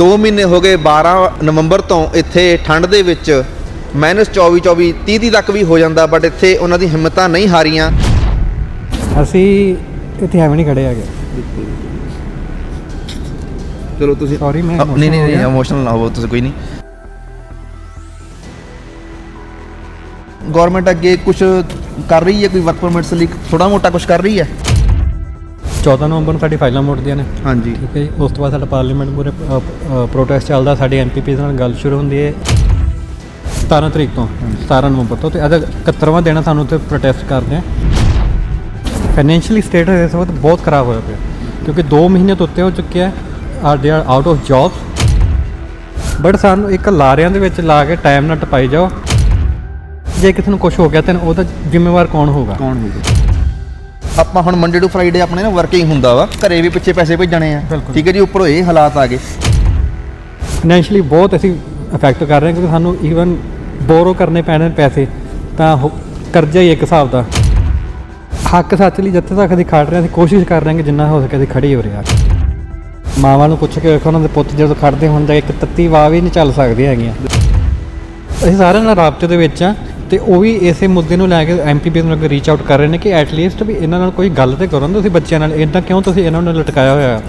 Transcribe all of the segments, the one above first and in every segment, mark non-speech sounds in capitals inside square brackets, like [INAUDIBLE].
2 ਮਹੀਨੇ ਹੋ ਗਏ 12 ਨਵੰਬਰ ਤੋਂ ਇੱਥੇ ਠੰਡ ਦੇ ਵਿੱਚ। ਮਾਈਨਸ 24 24 30 30 ਤੱਕ ਵੀ ਹੋ ਜਾਂਦਾ ਬਟ ਇੱਥੇ ਉਹਨਾਂ ਦੀ ਹਿੰਮਤਾਂ ਨਹੀਂ ਹਾਰੀਆਂ। ਅਸੀਂ ਇੱਥੇ ਐਵੇਂ ਨਹੀਂ ਖੜੇ ਹੈਗੇ। ਚਲੋ ਤੁਸੀਂ Sorry, ਮੈਂ ਨਹੀਂ ਨਹੀਂ emotional ਹੋ ਗਿਆ। ਇਮੋਸ਼ਨਲ ਨਾ ਹੋਵੋ ਤੁਸੀਂ ਕੋਈ ਨਹੀਂ। ਗਵਰਨਮੈਂਟ ਅੱਗੇ ਕੁਝ ਕਰ ਰਹੀ ਹੈ ਕੋਈ ਵਰਕ ਪਰਮਿਟਸ ਲਈ ਥੋੜਾ ਮੋਟਾ ਕੁਝ ਕਰ ਰਹੀ ਹੈ? 14 ਨਵੰਬਰ ਨੂੰ ਸਾਡੀ ਫਾਈਲਾਂ ਮੁੜਦੀਆਂ ਨੇ। ਹਾਂਜੀ। ਠੀਕ ਹੈ ਜੀ। ਉਸ ਤੋਂ ਬਾਅਦ ਸਾਡਾ ਪਾਰਲੀਮੈਂਟ ਮੂਰੇ ਪ੍ਰੋਟੈਸਟ ਚੱਲਦਾ। ਸਾਡੇ ਐਮਪੀਪੀਜ਼ ਨਾਲ ਗੱਲ ਸ਼ੁਰੂ ਹੁੰਦੀ ਹੈ 17 ਤਰੀਕ ਤੋਂ 17 ਨਵੰਬਰ ਤੋਂ। ਤੇ ਅੱਜ 71ਵਾਂ ਦਿਨ ਸਾਨੂੰ ਉੱਥੇ ਪ੍ਰੋਟੈਸਟ ਕਰਦੇ ਆ। ਫਾਈਨੈਂਸ਼ੀਅਲੀ ਸਟੇਟਸ ਇਸ ਵਕਤ ਬਹੁਤ ਖਰਾਬ ਹੋਇਆ ਪਿਆ। ਕਿਉਂਕਿ 2 ਮਹੀਨੇ ਤੋਂ ਉੱਤੇ ਹੋ ਚੁੱਕੇ ਆ are they are out of jobs but ਸਾਨੂੰ ਇੱਕ ਲਾਰਿਆਂ ਦੇ ਵਿੱਚ ਲਾ ਕੇ ਟਾਈਮ ਨਾਲ ਟਪਾਈ ਜਾਓ। ਜੇ ਕਿਸੇ ਨੂੰ ਕੁਝ ਹੋ ਗਿਆ ਤਾਂ ਉਹਦਾ ਜ਼ਿੰਮੇਵਾਰ ਕੌਣ ਹੋਊਗਾ? ਕੌਣ ਹੋਊਗਾ? ਆਪਾਂ ਹੁਣ ਮੰਡੇ ਟੂ ਫਰਾਈਡੇ ਆਪਣੇ ਨਾ ਵਰਕਿੰਗ ਹੁੰਦਾ ਵਾ ਘਰੇ ਵੀ ਪਿੱਛੇ ਪੈਸੇ ਭੇਜਣੇ ਆ। ਬਿਲਕੁਲ। ਠੀਕ ਹੈ ਜੀ ਉੱਪਰੋਂ ਇਹ ਹਾਲਾਤ ਆ ਗਏ। ਫਾਈਨੈਂਸ਼ੀਅਲੀ ਬਹੁਤ ਅਸੀਂ ਅਫੈਕਟ ਕਰ ਰਹੇ ਹਾਂ ਕਿਉਂਕਿ ਸਾਨੂੰ ਈਵਨ ਬੋਰੋ ਕਰਨੇ ਪੈਣੇ ਨੇ ਪੈਸੇ ਤਾਂ ਉਹ ਕਰਜ਼ਾ ਹੀ ਇੱਕ ਹਿਸਾਬ ਦਾ। ਹੱਕ ਸੱਚ ਲਈ ਜਿੱਥੇ ਤੱਕ ਅਸੀਂ ਖੜ ਰਹੇ ਹਾਂ ਅਸੀਂ ਕੋਸ਼ਿਸ਼ ਕਰ ਰਹੇ ਹਾਂ ਕਿ ਜਿੰਨਾ ਹੋ ਸਕੇ ਅਸੀਂ ਖੜੇ ਹੋ ਰਹੇ ਹਾਂ। ਮਾਵਾਂ ਨੂੰ ਪੁੱਛ ਕੇ ਵੇਖੋ ਉਹਨਾਂ ਦੇ ਪੁੱਤ ਜਦੋਂ ਖੜਦੇ ਹੁੰਦੇ ਇੱਕ ਤੱਤੀ ਵਾਹ ਵੀ ਨਹੀਂ ਚੱਲ ਸਕਦੀਆਂ ਹੈਗੀਆਂ। ਅਸੀਂ ਸਾਰਿਆਂ ਨਾਲ ਰਾਬਤੇ ਦੇ ਵਿੱਚ ਆ ਤੇ ਉਹ ਵੀ ਇਸੇ ਮੁੱਦੇ ਨੂੰ ਲੈ ਕੇ ਐਮਪੀਪੀ ਨੂੰ ਅੱਗੇ ਰੀਚ ਆਊਟ ਕਰ ਰਹੇ ਨੇ ਕਿ ਐਟ ਲੀਸਟ ਵੀ ਇਹਨਾਂ ਨਾਲ ਕੋਈ ਗੱਲ ਤੇ ਕਰੋ ਨਾ ਤੁਸੀਂ ਬੱਚਿਆਂ ਨਾਲ। ਇਦਾਂ ਕਿਉਂ ਤੁਸੀਂ ਇਹਨਾਂ ਨੂੰ ਲਟਕਾਇਆ ਹੋਇਆ? ਹੈ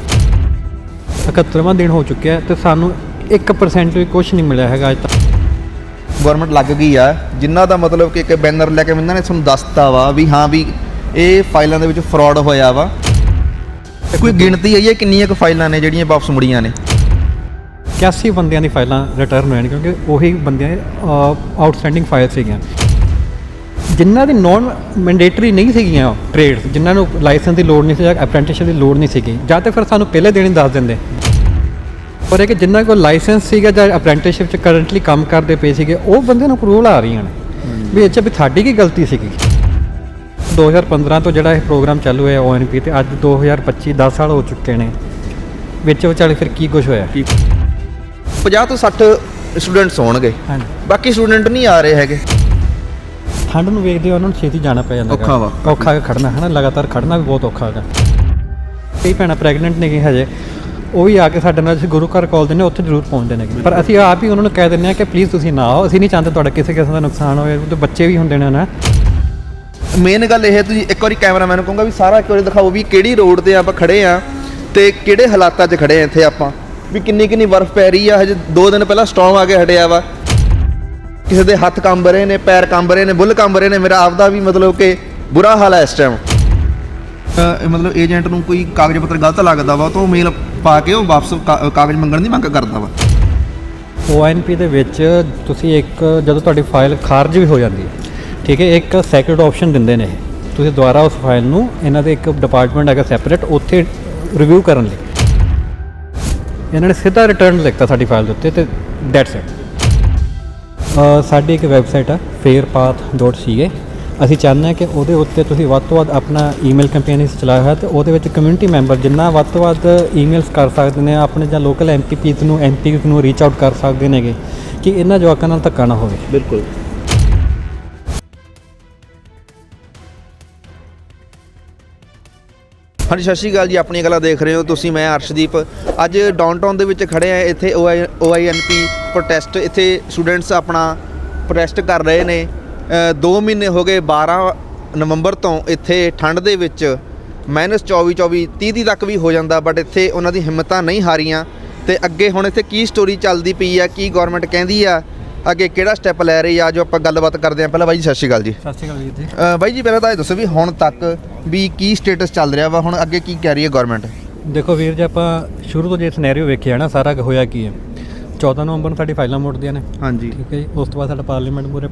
71ਵਾਂ ਦਿਨ ਹੋ ਚੁੱਕਿਆ ਹੈ ਤੇ ਸਾਨੂੰ 1% ਵੀ ਕੁਝ ਨਹੀਂ ਮਿਲਿਆ ਹੈਗਾ ਅੱਜ ਤੱਕ। ਗਵਰਨਮੈਂਟ ਲੱਗ ਗਈ ਆ। ਜਿਨ੍ਹਾਂ ਦਾ ਮਤਲਬ ਕਿ ਇੱਕ ਬੈਨਰ ਲੈ ਕੇ ਇਹਨਾਂ ਨੇ ਤੁਹਾਨੂੰ ਦੱਸਤਾ ਵਾ ਵੀ ਹਾਂ ਵੀ ਇਹ ਫਾਈਲਾਂ ਦੇ ਵਿੱਚ ਫਰਾਡ ਹੋਇਆ ਵਾ। ਕੋਈ ਗਿਣਤੀ ਆਈ ਹੈ ਕਿੰਨੀਆਂ ਕੁ ਫਾਈਲਾਂ ਨੇ ਜਿਹੜੀਆਂ ਵਾਪਸ ਮੁੜੀਆਂ ਨੇ? 81 ਬੰਦਿਆਂ ਦੀ ਫਾਈਲਾਂ ਰਿਟਰਨ ਹੋਈਆਂ ਨੇ ਕਿਉਂਕਿ ਉਹੀ ਬੰਦਿਆਂ ਆਊਟਸਟੈਂਡਿੰਗ ਫਾਈਲ ਸੀਗੀਆਂ। ਜਿਨ੍ਹਾਂ ਦੀ ਨਾਨ ਮੈਂਡੇਟਰੀ ਨਹੀਂ ਸੀਗੀਆਂ ਟ੍ਰੇਡਸ ਜਿਨ੍ਹਾਂ ਨੂੰ ਲਾਇਸੈਂਸ ਦੀ ਲੋੜ ਨਹੀਂ ਸੀ ਜਾਂ ਅਪ੍ਰੈਂਟਿਸਸ਼ਿਪ ਦੀ ਲੋੜ ਨਹੀਂ ਸੀਗੀ ਜਾਂ ਤੇ ਫਿਰ ਸਾਨੂੰ ਪਹਿਲੇ ਦਿਨ ਹੀ ਦੱਸ ਦਿੰਦੇ। ਪਰ ਇਹ ਕਿ ਜਿਨ੍ਹਾਂ ਕੋਲ ਲਾਇਸੈਂਸ ਸੀਗਾ ਜਾਂ ਅਪ੍ਰੈਂਟਿਸਸ਼ਿਪ ਚ ਕਰੰਟਲੀ ਕੰਮ ਕਰਦੇ ਪਏ ਸੀਗੇ ਉਹ ਬੰਦੇ ਨੂੰ ਅਪਰੂਵਲ ਆ ਰਹੀਆਂ ਨੇ। ਵੀ 'ਚ ਵੀ ਸਾਡੀ ਕੀ ਗਲਤੀ ਸੀਗੀ? 2015 ਤੋਂ ਜਿਹੜਾ ਇਹ ਪ੍ਰੋਗਰਾਮ ਚਾਲੂ ਹੋਇਆ ਓਐਨਪੀ ਤੇ ਅੱਜ 2025 10 ਸਾਲ ਹੋ ਚੁੱਕੇ ਨੇ। ਵਿੱਚ ਵਿਚਾਲੇ ਫਿਰ ਕੀ ਕੁਝ ਹੋਇਆ? 50 ਤੋਂ 60 ਸਟੂਡੈਂਟਸ ਹੋਣਗੇ। ਹਾਂਜੀ। ਬਾਕੀ ਸਟੂਡੈਂਟ ਨਹੀਂ ਆ ਰਹੇ ਹੈਗੇ। ਠੰਡ ਨੂੰ ਵੇਖਦੇ ਹੋ ਉਹਨਾਂ ਨੂੰ ਛੇਤੀ ਜਾਣਾ ਪੈ ਜਾਂਦਾ ਔਖਾ ਵਾ। ਔਖਾ ਖੜਨਾ ਹੈ ਨਾ ਲਗਾਤਾਰ ਖੜਨਾ ਵੀ ਬਹੁਤ ਔਖਾ ਹੈਗਾ। ਕਈ ਭੈਣਾਂ ਪ੍ਰੈਗਨੈਂਟ ਨੇ ਕਿ ਹਜੇ। ਉਹ ਵੀ ਆ ਕੇ ਸਾਡੇ ਨਾਲ ਅਸੀਂ ਗੁਰੂ ਘਰ ਕਾਲ ਦਿੰਦੇ ਉੱਥੇ ਜ਼ਰੂਰ ਪਹੁੰਚਦੇ ਨੇ ਪਰ ਅਸੀਂ ਆਪ ਹੀ ਉਹਨਾਂ ਨੂੰ ਕਹਿ ਦਿੰਦੇ ਆ ਕਿ ਪਲੀਜ਼ ਤੁਸੀਂ ਨਾ ਆਓ। ਅਸੀਂ ਨਹੀਂ ਚਾਹੁੰਦੇ ਤੁਹਾਡਾ ਕਿਸੇ ਕਿਸਮ ਦਾ ਨੁਕਸਾਨ ਹੋਵੇ। ਤੇ ਬੱਚੇ ਵੀ ਹੁੰਦੇ ਨੇ ਨਾ ਮੇਨ ਗੱਲ ਇਹ ਹੈ ਤੁਸੀਂ ਇੱਕ ਵਾਰੀ ਕੈਮਰਾਮੈਨ ਨੂੰ ਕਹੂੰਗਾ ਵੀ ਸਾਰਾ ਇੱਕ ਵਾਰੀ ਦਿਖਾਓ ਵੀ ਕਿਹੜੀ ਰੋਡ ਤੇ ਆਪਾਂ ਖੜੇ ਆ ਤੇ ਕਿਹੜੇ ਹਾਲਾਤਾਂ 'ਚ ਖੜੇ ਆ ਇੱਥੇ ਆਪਾਂ। ਵੀ ਕਿੰਨੀ ਕਿੰਨੀ ਬਰਫ਼ ਪੈ ਰਹੀ ਆ ਹਜੇ 2 ਦਿਨ ਪਹਿਲਾਂ ਸਟਾਰਮ ਆ ਕੇ ਹਟਿਆ ਵਾ। ਕਿਸੇ ਦੇ ਹੱਥ ਕੰਬ ਰਹੇ ਨੇ ਪੈਰ ਕੰਬ ਰਹੇ ਨੇ ਬੁੱਲ ਕੰਬ ਰਹੇ ਨੇ ਮੇਰਾ ਆਪਦਾ ਵੀ ਮਤਲਬ ਕਿ ਬੁਰਾ ਹਾਲ ਹੈ ਇਸ ਟਾਈਮ ਮਤਲਬ ਏਜੰਟ ਨੂੰ ਕੋਈ ਕਾਗਜ਼ ਪੱਤਰ ਗਲਤ ਲੱਗਦਾ ਵਾ ਤਾਂ ਉਹ ਮੇਲ ਪਾ ਕੇ ਉਹ ਵਾਪਸ ਕਾ- ਕਾਗਜ਼ ਮੰਗਣ ਦੀ ਮੰਗ ਕਰਦਾ ਵਾ। ONP ਦੇ ਵਿੱਚ ਤੁਸੀਂ ਇੱਕ ਜਦੋਂ ਤੁਹਾਡੀ ਫਾਈਲ ਖਾਰਜ ਵੀ ਹੋ ਜਾਂਦੀ ਹੈ ਠੀਕ ਹੈ ਇੱਕ ਸੈਕਰਡ ਆਪਸ਼ਨ ਦਿੰਦੇ ਨੇ ਇਹ। ਤੁਸੀਂ ਦੁਬਾਰਾ ਉਸ ਫਾਈਲ ਨੂੰ ਇਹਨਾਂ ਦੇ ਇੱਕ ਡਿਪਾਰਟਮੈਂਟ ਹੈਗਾ ਸੈਪਰੇਟ ਉੱਥੇ ਰਿਵਿਊ ਕਰਨ ਲਈ। ਇਹਨਾਂ ਨੇ ਸਿੱਧਾ ਰਿਟਰਨ ਲਿਖਤਾ ਸਾਡੀ ਫਾਈਲ ਦੇ ਉੱਤੇ ਤੇ ਦੈਟਸ ਇਟ ਸਾਡੀ ਇੱਕ ਵੈਬਸਾਈਟ ਆ, fairpath.ca ਅਸੀਂ ਚਾਹੁੰਦੇ ਹਾਂ ਕਿ ਉਹਦੇ ਉੱਤੇ ਤੁਸੀਂ ਵੱਧ ਤੋਂ ਵੱਧ ਆਪਣਾ ਈਮੇਲ ਕੈਂਪੇਨ ਇਸ ਚਲਾਇਆ ਹੋਇਆ ਤੇ ਉਹਦੇ ਵਿੱਚ ਕਮਿਊਨਿਟੀ ਮੈਂਬਰ ਜਿੰਨਾ ਵੱਧ ਤੋਂ ਵੱਧ ਈਮੇਲਸ ਕਰ ਸਕਦੇ ਨੇ, ਆਪਣੇ ਜਾਂ ਲੋਕਲ ਐਮਪੀਪੀਜ਼ ਨੂੰ ਐਮਪੀਜ਼ ਨੂੰ ਰੀਚ ਆਊਟ ਕਰ ਸਕਦੇ ਨੇਗੇ ਕਿ ਇਹਨਾਂ ਜਵਾਕਾਂ ਨਾਲ ਧੱਕਾ ਨਾ ਹੋਵੇ। ਬਿਲਕੁਲ। ਹਾਂਜੀ, ਸਤਿ ਸ਼੍ਰੀ ਅਕਾਲ ਜੀ, ਆਪਣੀਆਂ ਗੱਲਾਂ ਦੇਖ ਰਹੇ ਹੋ ਤੁਸੀਂ, ਮੈਂ ਅਰਸ਼ਦੀਪ। ਅੱਜ ਡਾਊਨਟਾਊਨ ਦੇ ਵਿੱਚ ਖੜੇ ਆ, ਇੱਥੇ ਓਆਈਐਨਪੀ ਪ੍ਰੋਟੈਸਟ ਇੱਥੇ ਸਟੂਡੈਂਟਸ ਆਪਣਾ ਪ੍ਰੋਟੈਸਟ ਕਰ ਰਹੇ ਨੇ। 2 ਮਹੀਨੇ ਹੋ ਗਏ 12 ਨਵੰਬਰ ਤੋਂ ਇੱਥੇ ਠੰਡ ਦੇ ਵਿੱਚ। ਮਾਈਨਸ 24 24 30 30 ਤੱਕ ਵੀ ਹੋ ਜਾਂਦਾ ਬਟ ਇੱਥੇ ਉਹਨਾਂ ਦੀ ਹਿੰਮਤਾਂ ਨਹੀਂ ਹਾਰੀਆਂ। ਤੇ ਅੱਗੇ ਹੁਣ ਇੱਥੇ ਕੀ ਸਟੋਰੀ ਚੱਲਦੀ ਪਈ ਆ, ਕੀ ਗਵਰਨਮੈਂਟ ਕਹਿੰਦੀ ਆ ਅੱਗੇ ਕਿਹੜਾ ਸਟੈਪ ਲੈ ਰਹੀ ਆ? ਜੋ ਆਪਾਂ ਗੱਲਬਾਤ ਕਰਦੇ ਆ ਪਹਿਲਾਂ ਬਾਈ ਜੀ ਸਤਿ ਸ਼੍ਰੀ ਅਕਾਲ ਜੀ। ਸਤਿ ਸ਼੍ਰੀ ਅਕਾਲ ਵੀਰ ਜੀ। ਅ, ਬਾਈ ਜੀ ਪਹਿਲਾਂ ਤਾਂ ਇਹ ਦੱਸੋ ਵੀ ਹੁਣ ਤੱਕ ਵੀ ਕੀ ਸਟੇਟਸ ਚੱਲ ਰਿਹਾ ਵਾ? ਹੁਣ ਅੱਗੇ ਕੀ ਕਹਿ ਰਹੀ ਹੈ ਗਵਰਨਮੈਂਟ ਦੇਖੋ ਵੀਰ ਜੀ ਆਪਾਂ ਸ਼ੁਰੂ ਤੋਂ ਜੇ ਸਿਨੈਰੀਓ ਵੇਖਿਆ ਨਾ ਸਾਰਾ ਕੁ ਹੋਇਆ ਕੀ ਹੈ? 14 ਨਵੰਬਰ ਨੂੰ ਸਾਡੀ ਫਾਈਲਾਂ ਮੁੜਦੀਆਂ ਨੇ। ਹਾਂਜੀ। ਠੀਕ ਹੈ ਜੀ। ਉਸ ਤੋਂ ਬਾਅਦ ਸਾਡਾ ਪਾਰਲੀਮੈਂਟ ਮੂਰੇ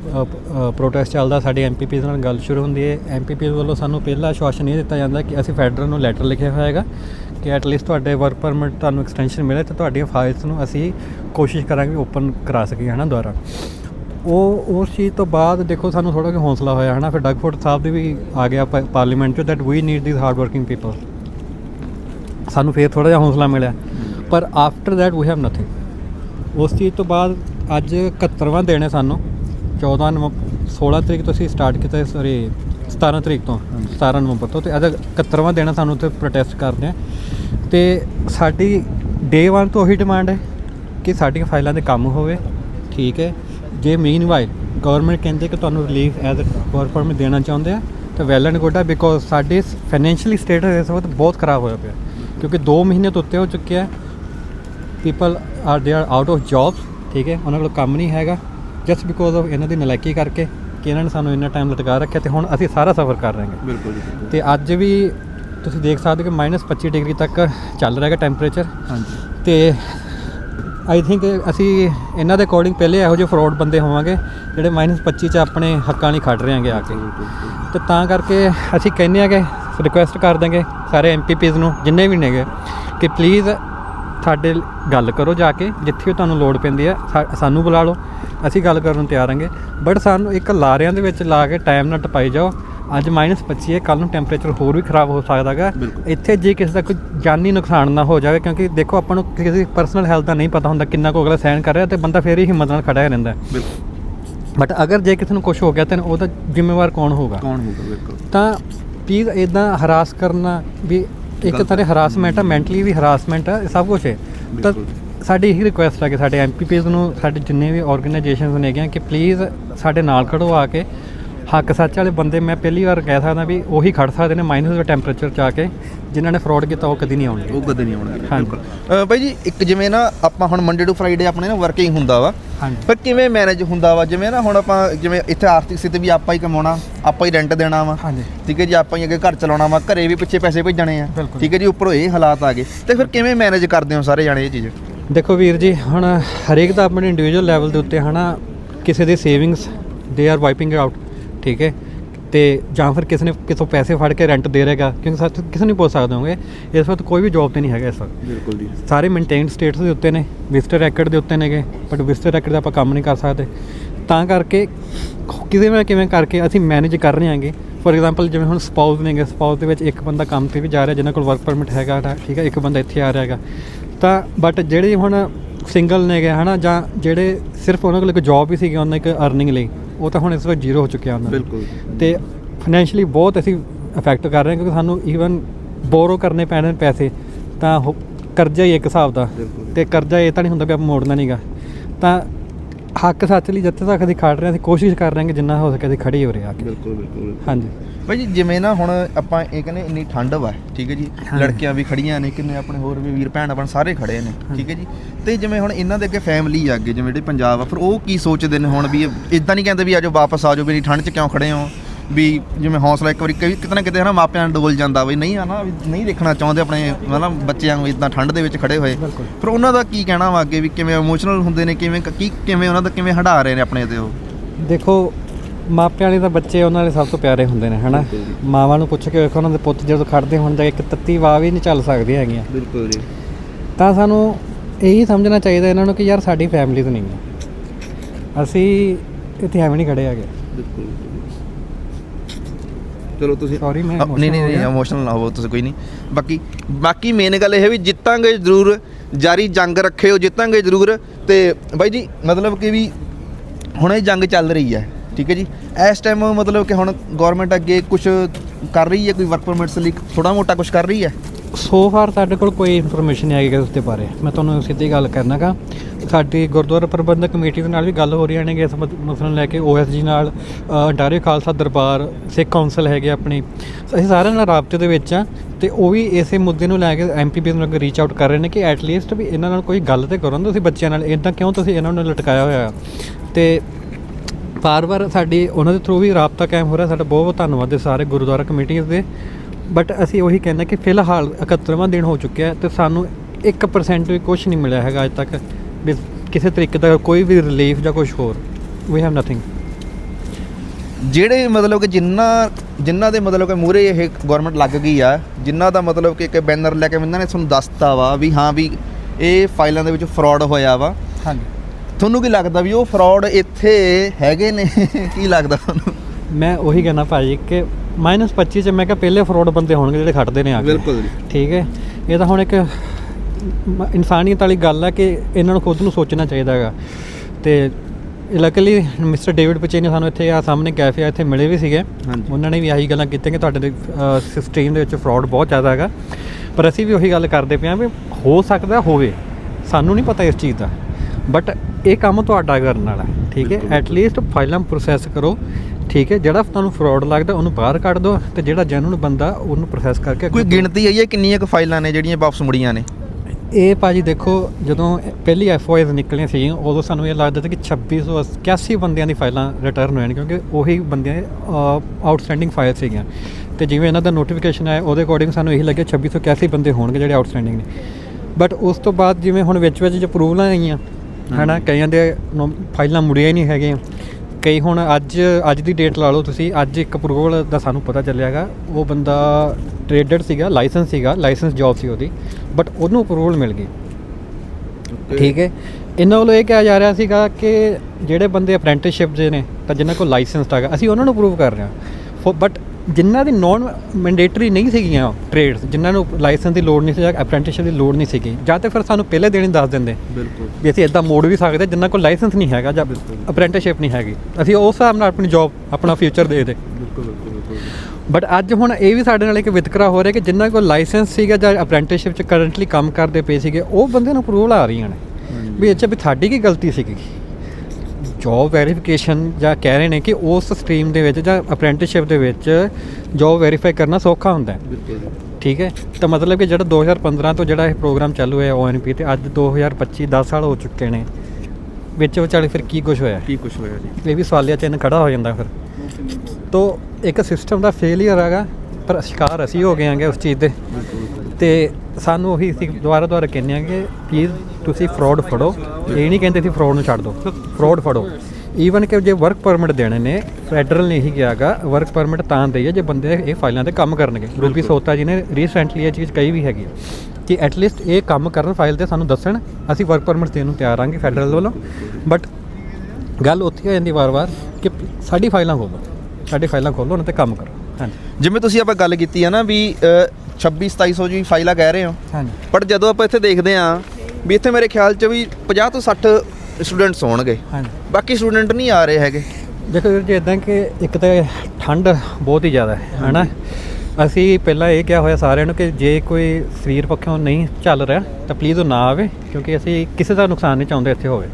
ਪ੍ਰੋਟੈਸਟ ਚੱਲਦਾ ਸਾਡੇ ਐਮਪੀਪੀਜ਼ ਨਾਲ ਗੱਲ ਸ਼ੁਰੂ ਹੁੰਦੀ ਹੈ। ਐਮਪੀਪੀਜ਼ ਵੱਲੋਂ ਸਾਨੂੰ ਪਹਿਲਾ ਆਸ਼ਵਾਸਨ ਇਹ ਦਿੱਤਾ ਜਾਂਦਾ ਕਿ ਅਸੀਂ ਫੈਡਰਲ ਨੂੰ ਲੈਟਰ ਲਿਖਿਆ ਹੋਇਆ ਹੈਗਾ ਕਿ ਐਟ ਲੀਸਟ ਤੁਹਾਡੇ ਵਰਕ ਪਰਮਿਟ ਤੁਹਾਨੂੰ ਐਕਸਟੈਂਸ਼ਨ ਮਿਲੇ ਤੇ ਤੁਹਾਡੀਆਂ ਫਾਈਲਸ ਨੂੰ ਅਸੀਂ ਕੋਸ਼ਿਸ਼ ਕਰਾਂਗੇ ਓਪਨ ਕਰਾ ਸਕੀਏ ਹਨਾ ਦੁਬਾਰਾ ਉਹ ਉਸ ਚੀਜ਼ ਤੋਂ ਬਾਅਦ ਦੇਖੋ ਸਾਨੂੰ ਥੋੜਾ ਜਿਹਾ ਹੌਸਲਾ ਹੋਇਆ ਹਨਾ ਫਿਰ ਡਗਫੋਰਡ ਸਾਹਿਬ ਦੇ ਵੀ ਆ ਗਿਆ ਪਾਰਲੀਮੈਂਟ 'ਚ that we need these hard working people ਸਾਨੂੰ ਫੇਰ ਥੋੜਾ ਜਿਹਾ ਹੌਸਲਾ ਮਿਲਿਆ। ਪਰ after that we have nothing ਉਸ ਚੀਜ਼ ਤੋਂ ਬਾਅਦ ਅੱਜ 71ਵਾਂ ਦਿਨ ਹੈ ਸਾਨੂੰ। 14 ਨਵੰਬਰ 16 ਤਰੀਕ ਤੋਂ ਅਸੀਂ ਸਟਾਰਟ ਕੀਤਾ ਸੋਰੀ 17 ਤਰੀਕ ਤੋਂ 17 ਨਵੰਬਰ ਤੋਂ। ਤੇ ਅੱਜ 71ਵਾਂ ਦਿਨ ਸਾਨੂੰ ਉੱਥੇ ਪ੍ਰੋਟੈਸਟ ਕਰਦੇ ਆ ਤੇ ਸਾਡੀ ਡੇ 1 ਤੋਂ ਉਹੀ ਡਿਮਾਂਡ ਹੈ ਕਿ ਸਾਡੀਆਂ ਫਾਈਲਾਂ ਦੇ ਕੰਮ ਹੋਵੇ, ਠੀਕ ਹੈ। ਜੇ ਮੀਨਵਾਈਲ ਗਵਰਨਮੈਂਟ ਕਹਿੰਦੇ ਕਿ ਤੁਹਾਨੂੰ ਰਿਲੀਫ ਐਜ਼ ਵਰਕ ਪਰਮਿਟ ਦੇਣਾ ਚਾਹੁੰਦੇ ਆ, ਤਾਂ ਵੈਲ ਐਂਡ ਗੁੱਡ ਆ ਬਿਕੋਜ਼ ਸਾਡੇ ਫਾਈਨੈਂਸ਼ੀਅਲੀ ਸਟੇਟਸ ਇਸ ਵਕਤ ਬਹੁਤ ਖਰਾਬ ਹੋਇਆ ਪਿਆ। ਕਿਉਂਕਿ 2 ਮਹੀਨੇ ਤੋਂ ਉੱਤੇ ਹੋ ਚੁੱਕਿਆ people are they are out of jobs ਠੀਕ ਹੈ ਉਹਨਾਂ ਕੋਲ ਕੰਮ ਨਹੀਂ ਹੈਗਾ ਜਸਟ ਬਿਕੋਜ਼ ਆਫ ਇਹਨਾਂ ਦੀ ਨਲਾਇਕੀ ਕਰਕੇ ਕਿ ਇਹਨਾਂ ਨੇ ਸਾਨੂੰ ਇੰਨਾ ਟਾਈਮ ਲਟਕਾ ਰੱਖਿਆ ਤੇ ਹੁਣ ਅਸੀਂ ਸਾਰਾ ਸਫਰ ਕਰ ਰਹੇ ਹਾਂ ਬਿਲਕੁਲ ਜੀ ਤੇ ਅੱਜ ਵੀ ਤੁਸੀਂ ਦੇਖ ਸਕਦੇ ਹੋ ਕਿ -25 ਡਿਗਰੀ ਤੱਕ ਚੱਲ ਰਿਹਾ ਹੈ ਟੈਂਪਰੇਚਰ ਹਾਂਜੀ ਤੇ ਆਈ ਥਿੰਕ ਅਸੀਂ ਇਹਨਾਂ ਦੇ ਅਕੋਰਡਿੰਗ ਪਹਿਲੇ ਇਹੋ ਜਿਹੇ ਫਰਾਡ ਬੰਦੇ ਹੋਵਾਂਗੇ ਜਿਹੜੇ -25 ਚ ਆਪਣੇ ਹੱਕਾਂ ਲਈ ਖੜ ਰਹੇ ਆਂਗੇ ਆ ਕੇ ਤੇ ਤਾਂ ਕਰਕੇ ਅਸੀਂ ਕਹਿੰਦੇ ਆਂਗੇ ਰਿਕੁਐਸਟ ਕਰ ਦਾਂਗੇ ਸਾਰੇ ਐਮਪੀਪੀਜ਼ ਨੂੰ ਜਿੰਨੇ ਵੀ ਨੇਗੇ ਕਿ ਪਲੀਜ਼ ਸਾਡੇ ਗੱਲ ਕਰੋ ਜਾ ਕੇ ਜਿੱਥੇ ਤੁਹਾਨੂੰ ਲੋੜ ਪੈਂਦੀ ਹੈ ਸਾਨੂੰ ਬੁਲਾ ਲਓ ਅਸੀਂ ਗੱਲ ਕਰਨ ਨੂੰ ਤਿਆਰ ਹਾਂਗੇ। ਬਟ ਸਾਨੂੰ ਇੱਕ ਲਾਰਿਆਂ ਦੇ ਵਿੱਚ ਲਾ ਕੇ ਟਾਈਮ ਨਾਲ ਟਪਾਈ ਜਾਓ। ਅੱਜ -25 ਹੈ ਕੱਲ ਨੂੰ ਟੈਂਪਰੇਚਰ ਹੋਰ ਵੀ ਖਰਾਬ ਹੋ ਸਕਦਾ ਗਾ। ਬਿਲਕੁਲ। ਇੱਥੇ ਜੇ ਕਿਸੇ ਦਾ ਕੋਈ ਜਾਨੀ ਨੁਕਸਾਨ ਨਾ ਹੋ ਜਾਵੇ ਕਿਉਂਕਿ ਦੇਖੋ ਆਪਾਂ ਨੂੰ ਕਿਸੇ ਦੀ ਪਰਸਨਲ ਹੈਲਥ ਦਾ ਨਹੀਂ ਪਤਾ ਹੁੰਦਾ ਕਿੰਨਾ ਕੁ ਅਗਲਾ ਸਹਿਣ ਕਰ ਰਿਹਾ ਤੇ ਬੰਦਾ ਫੇਰ ਹੀ ਹਿੰਮਤ ਨਾਲ ਖੜਾ ਰਹਿੰਦਾ। ਬਟ ਅਗਰ ਜੇ ਕਿਸੇ ਨੂੰ ਕੁਝ ਹੋ ਗਿਆ ਤਾਂ ਉਹਦਾ ਜ਼ਿੰਮੇਵਾਰ ਕੌਣ ਹੋਊਗਾ? ਕੌਣ ਹੋਊਗਾ? ਬਿਲਕੁਲ। ਤਾਂ ਪਲੀਜ਼ ਇਦਾਂ ਹਰਾਸ ਕਰਨਾ ਵੀ ਇੱਕ ਤਰ੍ਹਾਂ ਹਰਾਸਮੈਂਟ ਆ ਮੈਂਟਲੀ ਵੀ ਹਰਾਸਮੈਂਟ ਆ ਇਹ ਸਭ ਕੁਝ ਹੈ ਤਾਂ। ਸਾਡੀ ਇਹੀ ਰਿਕੁਐਸਟ ਹੈ ਕਿ ਸਾਡੇ ਐਮਪੀਪੀਜ਼ ਨੂੰ ਸਾਡੇ ਜਿੰਨੇ ਵੀ ਆਰਗੇਨਾਈਜੇਸ਼ਨਸ ਨੇਗੀਆਂ ਕਿ ਪਲੀਜ਼ ਸਾਡੇ ਨਾਲ ਖੜੋ ਆ ਕੇ ਹੱਕ ਸੱਚ ਵਾਲੇ ਬੰਦੇ ਮੈਂ ਪਹਿਲੀ ਵਾਰ ਕਹਿ ਸਕਦਾ ਵੀ ਉਹੀ ਖੜ ਸਕਦੇ ਨੇ ਮਾਈਨਸ ਦੇ ਟੈਂਪਰੇਚਰ 'ਚ ਆ ਕੇ ਜਿਨ੍ਹਾਂ ਨੇ ਫਰਾਡ ਕੀਤਾ ਉਹ ਕਦੀ ਨਹੀਂ ਆਉਣਗੇ। ਉਹ ਕਦੇ ਨਹੀਂ ਆਉਣਗੇ। ਬਿਲਕੁਲ। ਅ, ਬਾਈ ਜੀ ਇੱਕ ਜਿਵੇਂ ਨਾ ਆਪਾਂ ਹੁਣ ਮੰਡੇ ਟੂ ਫਰਾਈਡੇ ਆਪਣੇ ਨਾ ਵਰਕਿੰਗ ਹੁੰਦਾ ਵਾ ਹਾਂਜੀ। ਪਰ ਕਿਵੇਂ ਮੈਨੇਜ ਹੁੰਦਾ ਵਾ? ਜਿਵੇਂ ਨਾ ਹੁਣ ਆਪਾਂ ਜਿਵੇਂ ਇੱਥੇ ਆਰਥਿਕ ਸਥਿਤੀ ਵੀ ਆਪਾਂ ਹੀ ਕਮਾਉਣਾ ਆਪਾਂ ਹੀ ਰੈਂਟ ਦੇਣਾ ਵਾ ਹਾਂਜੀ। ਠੀਕ ਹੈ ਜੀ ਆਪਾਂ ਹੀ ਅੱਗੇ ਘਰ ਚਲਾਉਣਾ ਵਾ ਘਰੇ ਵੀ ਪਿੱਛੇ ਪੈਸੇ ਭੇਜਣੇ ਆ ਬਿਲਕੁਲ। ਠੀਕ ਹੈ ਜੀ ਉੱਪਰੋਂ ਇਹ ਹਾਲਾਤ ਆ ਗਏ। ਤੇ ਫਿਰ ਕਿਵੇਂ ਮੈਨੇਜ ਕਰਦੇ ਹੋ ਸਾਰੇ ਜਾਣੇ ਇਹ ਚੀਜ਼? ਦੇਖੋ ਵੀਰ ਜੀ ਹੁਣ ਹਰੇਕ ਦਾ ਆਪਣੇ ਇੰਡੀਵਿਜੂਅਲ ਲੈਵਲ ਦੇ ਉੱਤੇ ਹਨਾ ਕਿਸੇ ਦੇ ਸੇਵਿੰਗਸ ਦੇ ਆਰ ਵਾਈਪਿੰਗ ਆਊਟ ਠੀਕ ਹੈ? ਤੇ ਜਾਂ ਫਿਰ ਕਿਸੇ ਨੇ ਕਿਥੋਂ ਪੈਸੇ ਫੜ ਕੇ ਰੈਂਟ ਦੇ ਰਹੇਗਾ ਕਿਉਂਕਿ ਸੱਚ ਕਿਸੇ ਨੂੰ ਪੁੱਛ ਸਕਦੇ ਹੋਗੇ ਇਸ ਵਕਤ ਕੋਈ ਵੀ ਜੌਬ ਤੇ ਨਹੀਂ ਹੈਗਾ ਇਸ ਵਕਤ। ਬਿਲਕੁਲ ਜੀ। ਸਾਰੇ ਮੇਨਟੇਨਡ ਸਟੇਟਸ ਦੇ ਉੱਤੇ ਨੇ ਵਿਜ਼ਟਰ ਰੈਕਡ ਦੇ ਉੱਤੇ ਨੇਗੇ ਬਟ ਵਿਜ਼ਟਰ ਰੈਕਡ ਦਾ ਆਪਾਂ ਕੰਮ ਨਹੀਂ ਕਰ ਸਕਦੇ। ਤਾਂ ਕਰਕੇ ਕਿਵੇਂ ਨਾ ਕਿਵੇਂ ਕਰਕੇ ਅਸੀਂ ਮੈਨੇਜ ਕਰ ਰਹੇ ਹਾਂਗੇ। ਫੋਰ ਐਗਜ਼ਾਮਪਲ ਜਿਵੇਂ ਹੁਣ ਸਪਾਊਸ ਨੇਗੇ ਸਪਾਊਸ ਦੇ ਵਿੱਚ ਇੱਕ ਬੰਦਾ ਕੰਮ ਤੇ ਵੀ ਜਾ ਰਿਹਾ ਜਿਹਨਾਂ ਕੋਲ ਵਰਕ ਪਰਮਿਟ ਹੈਗਾ ਠੀਕ ਹੈ ਇੱਕ ਬੰਦਾ ਇੱਥੇ ਆ ਰਿਹਾ ਹੈਗਾ। ਤਾਂ ਬਟ ਜਿਹੜੇ ਹੁਣ ਸਿੰਗਲ ਨੇਗੇ ਹਨਾ ਜਾਂ ਜਿਹੜੇ ਸਿਰਫ ਉਹਨਾਂ ਕੋਲ ਇੱਕ ਜੌਬ ਹੀ ਸੀਗੀ ਉਹਨਾਂ ਇੱਕ ਅਰਨਿੰਗ ਲਈ ਉਹ ਤਾਂ ਹੁਣ ਇਸ ਵਕਤ ਜ਼ੀਰੋ ਹੋ ਚੁੱਕਿਆ ਉਹਨਾਂ ਦਾ। ਬਿਲਕੁਲ। ਤੇ ਫਾਈਨੈਂਸ਼ੀਅਲੀ ਬਹੁਤ ਅਸੀਂ ਅਫੈਕਟ ਕਰ ਰਹੇ ਹਾਂ ਕਿਉਂਕਿ ਸਾਨੂੰ ਈਵਨ ਬੋਰੋ ਕਰਨੇ ਪੈਣੇ ਨੇ ਪੈਸੇ ਤਾਂ ਉਹ ਕਰਜ਼ਾ ਹੀ ਇੱਕ ਹਿਸਾਬ ਦਾ। ਬਿਲਕੁਲ। ਤੇ ਕਰਜ਼ਾ ਇਹ ਤਾਂ ਨਹੀਂ ਹੁੰਦਾ ਵੀ ਆਪਾਂ ਮੋੜਨਾ ਨਹੀਂਗਾ ਤਾਂ ਹੱਕ ਸੱਚ ਲਈ ਜਿੱਥੇ ਤੱਕ ਅਸੀਂ ਖੜ ਰਹੇ ਹਾਂ ਅਸੀਂ ਕੋਸ਼ਿਸ਼ ਕਰ ਰਹੇ ਹਾਂ ਕਿ ਜਿੰਨਾ ਹੋ ਸਕੇ ਅਸੀਂ ਖੜੇ ਹੋ ਰਹੇ ਆ ਕੇ। ਬਿਲਕੁਲ ਬਿਲਕੁਲ ਹਾਂਜੀ। ਭਾਈ ਜੀ ਜਿਵੇਂ ਨਾ ਹੁਣ ਆਪਾਂ ਇਹ ਕਹਿੰਦੇ ਇੰਨੀ ਠੰਡ ਵਾ ਠੀਕ ਹੈ ਜੀ। ਲੜਕੀਆਂ ਵੀ ਖੜੀਆਂ ਨੇ ਕਿੰਨੇ ਆਪਣੇ ਹੋਰ ਵੀ ਵੀਰ ਭੈਣ ਆਪਣ ਸਾਰੇ ਖੜੇ ਨੇ ਠੀਕ ਹੈ ਜੀ? ਤੇ ਜਿਵੇਂ ਹੁਣ ਇਹਨਾਂ ਦੇ ਅੱਗੇ ਫੈਮਿਲੀ ਆ ਅੱਗੇ ਜਿਵੇਂ ਜਿਹੜੇ ਪੰਜਾਬ ਆ ਫਿਰ ਉਹ ਕੀ ਸੋਚਦੇ ਨੇ ਹੁਣ ਵੀ ਇਦਾਂ ਨਹੀਂ ਕਹਿੰਦੇ ਵੀ ਆਜੋ ਵਾਪਸ ਆਜੋ ਵੀ ਇੰਨੀ ਠੰਡ 'ਚ ਕਿਉਂ ਖੜੇ ਹੋ? ਵੀ ਜਿਵੇਂ ਹੌਸਲਾ ਇੱਕ ਵਾਰੀ ਕਈ ਕਿਤੇ ਨਾ ਕਿਤੇ ਹਨਾ ਮਾਪਿਆਂ ਨੂੰ ਡੋਲ ਜਾਂਦਾ ਵੀ ਨਹੀਂ ਆ ਨਾ ਵੀ ਨਹੀਂ ਦੇਖਣਾ ਚਾਹੁੰਦੇ ਆਪਣੇ ਮਤਲਬ ਬੱਚਿਆਂ ਨੂੰ ਇਦਾਂ ਠੰਡ ਦੇ ਵਿੱਚ ਖੜੇ ਹੋਏ। ਫਿਰ ਉਹਨਾਂ ਦਾ ਕੀ ਕਹਿਣਾ ਵਾ ਅੱਗੇ ਵੀ ਕਿਵੇਂ ਇਮੋਸ਼ਨਲ ਹੁੰਦੇ ਨੇ ਕਿਵੇਂ ਕੀ ਕਿਵੇਂ ਉਹਨਾਂ ਦਾ ਕਿਵੇਂ ਹੰਢਾ ਰਹੇ ਨੇ ਆਪਣੇ ਤੇ ਉਹ? ਦੇਖੋ ਮਾਪਿਆਂ ਲਈ ਤਾਂ ਬੱਚੇ ਉਹਨਾਂ ਦੇ ਸਭ ਤੋਂ ਪਿਆਰੇ ਹੁੰਦੇ ਨੇ ਹਨਾ। ਮਾਵਾਂ ਨੂੰ ਪੁੱਛ ਕੇ ਵੇਖੋ ਉਹਨਾਂ ਦੇ ਪੁੱਤ ਜਦੋਂ ਖੜਦੇ ਹੋਣ ਜਾਂ ਇੱਕ ਤੱਤੀ ਵਾਹ ਵੀ ਨਹੀਂ ਚੱਲ ਸਕਦੀਆਂ ਹੈਗੀਆਂ। ਬਿਲਕੁਲ ਜੀ। ਤਾਂ ਸਾਨੂੰ ਇਹੀ ਸਮਝਣਾ ਚਾਹੀਦਾ ਇਹਨਾਂ ਨੂੰ ਕਿ ਯਾਰ ਸਾਡੀ ਫੈਮਿਲੀ ਤੋਂ ਨਹੀਂ ਹੈ। ਅਸੀਂ ਇੱਥੇ ਐਵੇਂ ਨਹੀਂ ਖੜੇ ਹੈਗੇ। ਬਿਲਕੁਲ ਚਲੋ ਤੁਸੀਂ Sorry, ਮੈਂ ਨਹੀਂ ਨਹੀਂ ਨਹੀਂ। ਇਮੋਸ਼ਨਲ ਨਾ ਹੋਵੋ ਤੁਸੀਂ ਕੋਈ ਨਹੀਂ। ਬਾਕੀ ਬਾਕੀ ਮੇਨ ਗੱਲ ਇਹ ਹੈ ਵੀ ਜਿੱਤਾਂਗੇ ਜ਼ਰੂਰ ਜਾਰੀ ਜੰਗ ਰੱਖਿਓ ਜਿੱਤਾਂਗੇ ਜ਼ਰੂਰ। ਤੇ ਬਾਈ ਜੀ ਮਤਲਬ ਕਿ ਵੀ ਹੁਣ ਇਹ ਜੰਗ ਚੱਲ ਰਹੀ ਹੈ ਠੀਕ ਹੈ ਜੀ? ਇਸ ਟਾਈਮ ਮਤਲਬ ਕਿ ਹੁਣ ਗਵਰਨਮੈਂਟ ਅੱਗੇ ਕੁਝ ਕਰ ਰਹੀ ਹੈ ਕੋਈ ਵਰਕ ਪਰਮਿਟਸ ਲਈ ਥੋੜਾ ਮੋਟਾ ਕੁਝ ਕਰ ਰਹੀ ਹੈ? ਸੋ ਫਾਰ ਸਾਡੇ ਕੋਲ ਕੋਈ ਇਨਫੋਰਮੇਸ਼ਨ ਨਹੀਂ ਆਈ ਉਸ ਦੇ ਬਾਰੇ। ਮੈਂ ਤੁਹਾਨੂੰ ਸਿੱਧੀ ਗੱਲ ਕਰਨਾਗਾ। ਸਾਡੀ ਗੁਰਦੁਆਰਾ ਪ੍ਰਬੰਧਕ ਕਮੇਟੀ ਦੇ ਨਾਲ ਵੀ ਗੱਲ ਹੋ ਰਹੀ ਹੈ ਕਿ ਇਸ ਮਸਲੇ ਨੂੰ ਲੈ ਕੇ। ਓਐਸਜੀ ਨਾਲ ਅੰਟਾਰੀਓ ਖਾਲਸਾ ਦਰਬਾਰ, ਸਿੱਖ ਕਾਉਂਸਲ ਹੈਗੇ ਆਪਣੀ। ਅਸੀਂ ਸਾਰਿਆਂ ਨਾਲ ਰਾਬਤੇ ਦੇ ਵਿੱਚ ਆ ਤੇ ਉਹ ਵੀ ਇਸੇ ਮੁੱਦੇ ਨੂੰ ਲੈ ਕੇ ਐਮਪੀਪੀ ਨੂੰ ਅੱਗੇ ਰੀਚ ਆਊਟ ਕਰ ਰਹੇ ਨੇ ਕਿ ਐਟ ਲੀਸਟ ਵੀ ਇਹਨਾਂ ਨਾਲ ਕੋਈ ਗੱਲ ਤੇ ਕਰੋ ਨਾ ਤੁਸੀਂ ਬੱਚਿਆਂ ਨਾਲ। ਇਦਾਂ ਕਿਉਂ ਤੁਸੀਂ ਇਹਨਾਂ ਨੂੰ ਲਟਕਾਇਆ ਹੋਇਆ ਆ? ਤੇ ਵਾਰ-ਵਾਰ ਸਾਡੀ ਉਹਨਾਂ ਦੇ ਥਰੂ ਵੀ ਰਾਬਤਾ ਕਾਇਮ ਹੋ ਰਿਹਾ। ਸਾਡਾ ਬਹੁਤ ਬਹੁਤ ਧੰਨਵਾਦ ਹੈ ਸਾਰੇ ਗੁਰਦੁਆਰਾ ਕਮੇਟੀਆਂ ਦੇ। ਬਟ ਅਸੀਂ ਉਹੀ ਕਹਿੰਦੇ ਕਿ ਫਿਲਹਾਲ 71ਵਾਂ ਦਿਨ ਹੋ ਚੁੱਕਿਆ ਤੇ ਸਾਨੂੰ 1% ਵੀ ਕੁਝ ਨਹੀਂ ਮਿਲਿਆ ਹੈਗਾ ਅਜੇ ਤੱਕ ਵੀ ਕਿਸੇ ਤਰੀਕੇ ਦਾ ਕੋਈ ਵੀ ਰਿਲੀਫ ਜਾਂ ਕੁਝ ਹੋਰ। ਵੀ ਹੈਵ ਨਥਿੰਗ ਜਿਹੜੇ ਮਤਲਬ ਕਿ ਜਿੰਨਾ ਜਿਨ੍ਹਾਂ ਦੇ ਮਤਲਬ ਕਿ ਮੂਰੇ ਇਹ ਗਵਰਨਮੈਂਟ ਲੱਗ ਗਈ ਆ ਜਿਨ੍ਹਾਂ ਦਾ ਮਤਲਬ ਕਿ ਇੱਕ ਬੈਨਰ ਲੈ ਕੇ ਇਹਨਾਂ ਨੇ ਤੁਹਾਨੂੰ ਦੱਸਤਾ ਵਾ ਵੀ ਹਾਂ ਵੀ ਇਹ ਫਾਈਲਾਂ ਦੇ ਵਿੱਚ ਫਰਾਡ ਹੋਇਆ ਵਾ। ਹਾਂਜੀ। ਤੁਹਾਨੂੰ ਕੀ ਲੱਗਦਾ ਵੀ ਉਹ ਫਰਾਡ ਇੱਥੇ ਹੈਗੇ ਨੇ? [LAUGHS] ਕੀ ਲੱਗਦਾ ਤੁਹਾਨੂੰ? ਮੈਂ ਉਹੀ ਕਹਿਣਾ ਭਾਜੀ ਕਿ -25 ਚ ਮੈਂ ਕਿਹਾ ਪਹਿਲੇ ਫਰੋਡ ਬੰਦੇ ਹੋਣਗੇ ਜਿਹੜੇ ਖੜਦੇ ਨੇ ਆ ਕੇ। ਜੀ। ਠੀਕ ਹੈ? ਇਹ ਤਾਂ ਹੁਣ ਇੱਕ ਮ- ਇਨਸਾਨੀਅਤ ਵਾਲੀ ਗੱਲ ਹੈ ਕਿ ਇਹਨਾਂ ਨੂੰ ਖੁਦ ਨੂੰ ਸੋਚਣਾ ਚਾਹੀਦਾ ਹੈਗਾ। ਤੇ ਲੱਕਲੀ ਮਿਸਟਰ ਡੇਵਿਡ ਪਚੇ ਨੇ ਸਾਨੂੰ ਇੱਥੇ ਆ ਸਾਹਮਣੇ ਕੈਫੇ ਆ ਇੱਥੇ ਮਿਲੇ ਵੀ ਸੀਗੇ। ਹਾਂਜੀ। ਉਹਨਾਂ ਨੇ ਵੀ ਆਹੀ ਗੱਲਾਂ ਕੀਤੀਆਂ ਕਿ ਤੁਹਾਡੇ ਸਿਸਟਮ ਦੇ ਵਿੱਚ ਫਰਾਡ ਬਹੁਤ ਜ਼ਿਆਦਾ ਹੈਗਾ। ਪਰ ਅਸੀਂ ਵੀ ਉਹੀ ਗੱਲ ਕਰਦੇ ਹਾਂ ਵੀ ਹੋ ਸਕਦਾ ਹੋਵੇ। ਸਾਨੂੰ ਨਹੀਂ ਪਤਾ ਇਸ ਚੀਜ਼ ਦਾ। ਬਟ ਇਹ ਕੰਮ ਤੁਹਾਡਾ ਕਰਨ ਵਾਲਾ ਹੈ, ਠੀਕ ਹੈ? ਐਟ ਲੀਸਟ ਫਾਈਲਾਂ ਪ੍ਰੋਸੈਸ ਕਰੋ। ਠੀਕ ਹੈ ਜਿਹੜਾ ਤੁਹਾਨੂੰ ਫਰਾਡ ਲੱਗਦਾ ਉਹਨੂੰ ਬਾਹਰ ਕੱਢ ਦਿਓ ਤੇ ਜਿਹੜਾ ਜੈਨੂਨ ਬੰਦਾ ਉਹਨੂੰ ਪ੍ਰੋਸੈਸ ਕਰਕੇ ਕੋਈ ਗਿਣਤੀ ਆਈ ਹੈ ਕਿੰਨੀਆਂ ਕੁ ਫਾਈਲਾਂ ਨੇ ਜਿਹੜੀਆਂ ਵਾਪਸ ਮੁੜੀਆਂ ਨੇ? ਇਹ ਭਾਜੀ ਦੇਖੋ ਜਦੋਂ ਪਹਿਲੀ ਐਫਓਆਈਜ਼ ਨਿਕਲੀਆਂ ਸੀ ਉਦੋਂ ਸਾਨੂੰ ਇਹ ਲੱਗਦਾ ਸੀ ਕਿ 2681 ਬੰਦਿਆਂ ਦੀ ਫਾਈਲਾਂ ਰਿਟਰਨ ਨੇ ਕਿਉਂਕਿ ਉਹੀ ਬੰਦਿਆਂ ਆਊਟਸਟੈਂਡਿੰਗ ਫਾਈਲ ਸੀਗੀਆਂ। ਤੇ ਜਿਵੇਂ ਇਹਨਾਂ ਦਾ ਨੋਟੀਫਿਕੇਸ਼ਨ ਆਇਆ ਉਹਦੇ ਅਕੋਰਡਿੰਗ ਸਾਨੂੰ ਇਹੀ ਲੱਗਿਆ 2681 ਬੰਦੇ ਹੋਣਗੇ ਜਿਹੜੇ ਆਊਟਸਟੈਂਡਿੰਗ ਨੇ। ਬਟ ਉਸ ਤੋਂ ਬਾਅਦ ਜਿਵੇਂ ਹੁਣ ਵਿੱਚ ਵਿੱਚ ਜੋ ਅਪਰੂਵਲਾਂ ਆਈਆਂ ਹਨਾ ਕਈਆਂ ਦੇ ਫਾਈਲਾਂ ਮੁੜੀਆਂ ਹੀ ਨਹੀਂ ਹੈਗੀਆਂ। ਕਈ ਹੁਣ ਅੱਜ ਅੱਜ ਦੀ ਡੇਟ ਲਾ ਲਓ ਤੁਸੀਂ ਅੱਜ ਇੱਕ ਅਪਰੂਵਲ ਦਾ ਸਾਨੂੰ ਪਤਾ ਚੱਲਿਆਗਾ। ਉਹ ਬੰਦਾ ਟ੍ਰੇਡਰ ਸੀਗਾ ਲਾਇਸੈਂਸ ਸੀਗਾ ਲਾਇਸੈਂਸ ਜੌਬ ਸੀ ਉਹਦੀ ਬਟ ਉਹਨੂੰ ਅਪਰੂਵਲ ਮਿਲ ਗਈ। ਠੀਕ ਹੈ? ਇਹਨਾਂ ਵੱਲੋਂ ਇਹ ਕਿਹਾ ਜਾ ਰਿਹਾ ਸੀਗਾ ਕਿ ਜਿਹੜੇ ਬੰਦੇ ਅਪ੍ਰੈਂਟਿਸਸ਼ਿਪ ਦੇ ਨੇ ਤਾਂ ਜਿਨ੍ਹਾਂ ਕੋਲ ਲਾਇਸੈਂਸ ਹੈਗਾ ਅਸੀਂ ਉਹਨਾਂ ਨੂੰ ਅਪਰੂਵ ਕਰ ਰਹੇ ਹਾਂ। ਬਟ ਜਿਨ੍ਹਾਂ ਦੀ ਨਾਨ ਮੈਂਡੇਟਰੀ ਨਹੀਂ ਸੀਗੀਆਂ ਟ੍ਰੇਡਸ ਜਿਨ੍ਹਾਂ ਨੂੰ ਲਾਇਸੈਂਸ ਦੀ ਲੋੜ ਨਹੀਂ ਸੀ ਜਾਂ ਅਪ੍ਰੈਂਟਿਸਸ਼ਿਪ ਦੀ ਲੋੜ ਨਹੀਂ ਸੀਗੀ ਜਾਂ ਤੇ ਫਿਰ ਸਾਨੂੰ ਪਹਿਲੇ ਦਿਨ ਹੀ ਦੱਸ ਦਿੰਦੇ ਬਿਲਕੁਲ। ਵੀ ਅਸੀਂ ਇਦਾਂ ਮੋੜ ਵੀ ਸਕਦੇ ਜਿਨ੍ਹਾਂ ਕੋਲ ਲਾਇਸੈਂਸ ਨਹੀਂ ਹੈਗਾ ਜਾਂ ਅਪ੍ਰੈਂਟਿਸਸ਼ਿਪ ਨਹੀਂ ਹੈਗੀ। ਅਸੀਂ ਉਸ ਹਿਸਾਬ ਨਾਲ ਆਪਣੀ ਜੌਬ ਆਪਣਾ ਫਿਊਚਰ ਦੇ ਦੇ। ਬਿਲਕੁਲ ਬਿਲਕੁਲ ਬਟ ਅੱਜ ਹੁਣ ਇਹ ਵੀ ਸਾਡੇ ਨਾਲ ਇੱਕ ਵਿਤਕਰਾ ਹੋ ਰਿਹਾ ਕਿ ਜਿਨ੍ਹਾਂ ਕੋਲ ਲਾਇਸੈਂਸ ਸੀਗਾ ਜਾਂ ਅਪ੍ਰੈਂਟਿਸਸ਼ਿਪ ਚ ਕਰੰਟਲੀ ਕੰਮ ਕਰਦੇ ਪਏ ਸੀਗੇ ਉਹ ਬੰਦੇ ਨੂੰ ਅਪਰੂਵਲ ਆ ਰਹੀਆਂ ਨੇ। ਵੀ ਅੱਛਾ ਵੀ ਤੁਹਾਡੀ ਕੀ ਗਲਤੀ ਸੀਗੀ? ਜੌਬ ਵੈਰੀਫਿਕੇਸ਼ਨ ਜਾਂ ਕਹਿ ਰਹੇ ਨੇ ਕਿ ਉਸ ਸਟਰੀਮ ਦੇ ਵਿੱਚ ਜਾਂ ਅਪ੍ਰੈਂਟਿਸਸ਼ਿਪ ਦੇ ਵਿੱਚ ਜੌਬ ਵੈਰੀਫਾਈ ਕਰਨਾ ਸੌਖਾ ਹੁੰਦਾ ਹੈ। ਠੀਕ ਹੈ? ਤਾਂ ਮਤਲਬ ਕਿ ਜਿਹੜਾ 2015 ਤੋਂ ਜਿਹੜਾ ਇਹ ਪ੍ਰੋਗਰਾਮ ਚਾਲੂ ਹੋਇਆ ONP ਤੇ ਅੱਜ 2025 10 ਸਾਲ ਹੋ ਚੁੱਕੇ ਨੇ। ਵਿੱਚ ਵਿਚਾਲੇ ਫਿਰ ਕੀ ਕੁਝ ਹੋਇਆ? ਕੀ ਕੁਝ ਹੋਇਆ ਜੀ? ਇਹ ਵੀ ਸਵਾਲੀਆ ਚਿੰਨ੍ਹ ਖੜਾ ਹੋ ਜਾਂਦਾ ਫਿਰ। ਤੋ ਇੱਕ ਸਿਸਟਮ ਦਾ ਫੇਲਿਅਰ ਹੈਗਾ ਪਰ ਸ਼ਿਕਾਰ ਅਸੀਂ ਹੋ ਗਏ ਆਂਗੇ ਉਸ ਚੀਜ਼ ਦੇ। ਤੇ ਸਾਨੂੰ ਉਹੀ ਅਸੀਂ ਦੁਬਾਰਾ ਦੁਬਾਰਾ ਕਹਿੰਦੇ ਆ ਕਿ ਪਲੀਜ਼ ਤੁਸੀਂ ਫਰਾਡ ਫੜੋ। ਇਹ ਨਹੀਂ ਕਹਿੰਦੇ ਸੀ ਫਰਾਡ ਨੂੰ ਛੱਡ ਦਿਓ। ਫਰਾਡ ਫੜੋ। ਈਵਨ ਕਿ ਜੇ ਵਰਕ ਪਰਮਿਟ ਦੇਣੇ ਨੇ ਫੈਡਰਲ ਨੇ ਇਹੀ ਕਿਹਾਗਾ ਵਰਕ ਪਰਮਿਟ ਤਾਂ ਦਈਏ ਜੇ ਬੰਦੇ ਇਹ ਫਾਈਲਾਂ ਤੇ ਕੰਮ ਕਰਨਗੇ। ਰੂਬੀ ਸੋਤਾ ਜੀ ਨੇ ਰੀਸੈਂਟਲੀ ਇਹ ਚੀਜ਼ ਕਹੀ ਵੀ ਹੈਗੀ ਹੈ ਕਿ ਐਟਲੀਸਟ ਇਹ ਕੰਮ ਕਰਨ ਫਾਈਲ ਤੇ ਸਾਨੂੰ ਦੱਸਣ ਅਸੀਂ ਵਰਕ ਪਰਮਿਟ ਦੇਣ ਨੂੰ ਤਿਆਰ ਆਂਗੇ ਫੈਡਰਲ ਵੱਲੋਂ। ਬਟ ਗੱਲ ਉੱਥੇ ਆ ਜਾਂਦੀ ਵਾਰ-ਵਾਰ ਕਿ ਸਾਡੀ ਫਾਈਲਾਂ ਖੋਲੋ। ਸਾਡੀ ਫਾਈਲਾਂ ਖੋਲੋ ਉਹਨਾਂ ਤੇ ਕੰਮ ਕਰੋ। ਜਿਵੇਂ ਤੁਸੀਂ ਆਪਾਂ ਗੱਲ ਕੀਤੀ ਆ ਨਾ ਵੀ ਅ, 26 2700 ਜੀ ਫਾਈਲਾਂ ਕਹਿ ਰਹੇ ਹੋ। ਹਾਂਜੀ। ਬਟ ਜਦੋਂ ਆਪਾਂ ਇੱਥੇ ਦੇਖਦੇ ਆ ਵੀ ਇੱਥੇ ਮੇਰੇ ਖਿਆਲ 'ਚ ਵੀ 50 ਤੋਂ 60 ਸਟੂਡੈਂਟਸ ਹੋਣਗੇ। ਹਾਂਜੀ। ਬਾਕੀ ਸਟੂਡੈਂਟ ਨਹੀਂ ਆ ਰਹੇ ਹੈਗੇ। ਦੇਖੋ ਜੀ ਇਦਾਂ ਕਿ ਇੱਕ ਤਾਂ ਠੰਡ ਬਹੁਤ ਹੀ ਜ਼ਿਆਦਾ ਹੈ ਹਨਾ? ਅਸੀਂ ਪਹਿਲਾਂ ਇਹ ਕਿਹਾ ਹੋਇਆ ਸਾਰਿਆਂ ਨੂੰ ਕਿ ਜੇ ਕੋਈ ਸਰੀਰ ਪੱਖੋਂ ਨਹੀਂ ਚੱਲ ਰਿਹਾ ਤਾਂ ਪਲੀਜ਼ ਉਹ ਨਾ ਆਵੇ ਕਿਉਂਕਿ ਅਸੀਂ ਕਿਸੇ ਦਾ ਨੁਕਸਾਨ ਨਹੀਂ ਚਾਹੁੰਦੇ ਇੱਥੇ ਹੋਵੇ।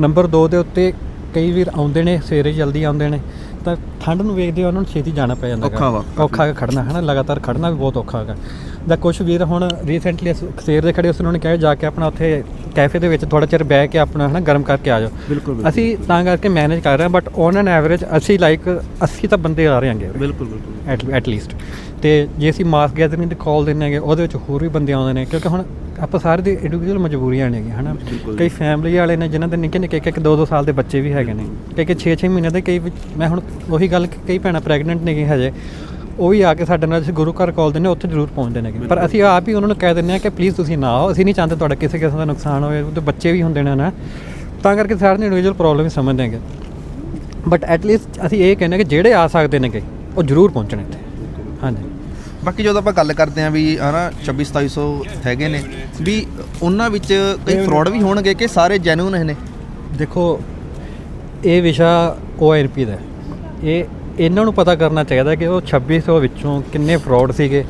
ਨੰਬਰ 2 ਦੇ ਉੱਤੇ ਕਈ ਵੀਰ ਆਉਂਦੇ ਨੇ ਸਵੇਰੇ ਜਲਦੀ ਆਉਂਦੇ ਨੇ ਤਾਂ ਠੰਡ ਨੂੰ ਵੇਖਦੇ ਉਹਨਾਂ ਨੂੰ ਛੇਤੀ ਜਾਣਾ ਪੈ ਜਾਂਦਾ ਔਖਾ ਵਾ। ਔਖਾ ਖੜਨਾ ਹੈ ਨਾ? ਲਗਾਤਾਰ ਖੜਨਾ ਵੀ ਬਹੁਤ ਔਖਾ ਹੈਗਾ। ਦਾ ਕੁਝ ਵੀਰ ਹੁਣ ਰੀਸੈਂਟਲੀ ਸਵੇਰ ਦੇ ਖੜੇ ਉਸ ਨੂੰ ਕਿਹਾ ਜਾ ਕੇ ਆਪਣਾ ਉੱਥੇ ਕੈਫੇ ਦੇ ਵਿੱਚ ਥੋੜਾ ਚਿਰ ਬਹਿ ਕੇ ਆਪਣਾ ਹਨਾ ਗਰਮ ਕਰਕੇ ਆ ਜਾਓ। ਬਿਲਕੁਲ ਅਸੀਂ ਤਾਂ ਕਰਕੇ ਮੈਨੇਜ ਕਰ ਰਹੇ ਹਾਂ ਬਟ ਔਨ ਐਨ ਐਵਰੇਜ ਅਸੀਂ ਲਾਈਕ 80 ਤਾਂ ਬੰਦੇ ਆ ਰਹੇ ਹਾਂਗੇ। ਬਿਲਕੁਲ ਬਿਲਕੁਲ। ਐਟ ਲੀਸਟ ਤੇ ਜੇ ਅਸੀਂ ਮਾਸ ਗੈਦਰਿੰਗ ਤੇ ਕਾਲ ਦਿੰਦੇ ਹੈਗੇ ਉਹਦੇ ਵਿੱਚ ਹੋਰ ਵੀ ਬੰਦੇ ਆਉਂਦੇ ਨੇ ਕਿਉਂਕਿ ਹੁਣ ਆਪਾਂ ਸਾਰੇ ਦੀ ਇੰਡੀਵਿਜੂਅਲ ਮਜਬੂਰੀਆਂ ਨੇ ਹਨਾ। ਕਈ ਫੈਮਿਲੀ ਵਾਲੇ ਨੇ ਜਿਨ੍ਹਾਂ ਦੇ ਨਿੱਕੇ ਨਿੱਕੇ ਇੱਕ ਇੱਕ ਦੋ ਦੋ ਸਾਲ ਦੇ ਬੱਚੇ ਵੀ ਹੈਗੇ ਨੇ। ਕਈ ਕਿ 6-6 ਮਹੀਨੇ ਦੇ ਕਈ ਮੈਂ ਹੁਣ ਉਹੀ ਗੱਲ ਕਿ ਕਈ ਭੈਣਾਂ ਪ੍ਰੈਗਨੈਂਟ ਨੇ ਹਜੇ ਉਹ ਵੀ ਆ ਕੇ ਸਾਡੇ ਨਾਲ ਗੁਰੂ ਘਰ ਕਾਲ ਦਿੰਦੇ ਉੱਥੇ ਜ਼ਰੂਰ ਪਹੁੰਚਦੇ ਨੇਗੇ। ਪਰ ਅਸੀਂ ਆਪ ਹੀ ਉਹਨਾਂ ਨੂੰ ਕਹਿ ਦਿੰਦੇ ਆ ਕਿ ਪਲੀਜ਼ ਤੁਸੀਂ ਨਾ ਆਓ ਅਸੀਂ ਨਹੀਂ ਚਾਹੁੰਦੇ ਤੁਹਾਡਾ ਕਿਸੇ ਕਿਸਮ ਦਾ ਨੁਕਸਾਨ ਹੋਵੇ ਉਹਦੇ ਬੱਚੇ ਵੀ ਹੁੰਦੇ ਨੇ ਨਾ। ਤਾਂ ਕਰਕੇ ਸਾਰੇ ਇੰਡੀਵਿਜੂਅਲ ਪ੍ਰੋਬਲਮ ਹੀ ਸਮਝਦੇ ਹੈਗੇ। ਬਟ ਐਟ ਲੀਸਟ ਅਸੀਂ ਇਹ ਕਹਿੰਦੇ ਕਿ ਜਿਹੜੇ ਆ ਸਕਦੇ ਨੇਗੇ ਉਹ ਜ਼ਰੂਰ ਪਹੁੰਚਣ ਇੱਥੇ। ਹਾਂਜੀ। ਬਾਕੀ ਜਦੋਂ ਆਪਾਂ ਗੱਲ ਕਰਦੇ ਆਂ ਵੀ ਹਨਾ 26 2700 ਹੈਗੇ ਨੇ ਵੀ ਉਹਨਾਂ ਵਿੱਚ ਕਈ ਫਰਾਡ ਵੀ ਹੋਣਗੇ ਕਿ ਸਾਰੇ ਜੈਨੂਨ ਨੇ? ਦੇਖੋ ਇਹ ਵਿਸ਼ਾ ONP ਦਾ। ਇਹ ਇਹਨਾਂ ਨੂੰ ਪਤਾ ਕਰਨਾ ਚਾਹੀਦਾ ਕਿ ਉਹ 2600 ਵਿੱਚੋਂ ਕਿੰਨੇ ਫਰਾਡ ਸੀਗੇ,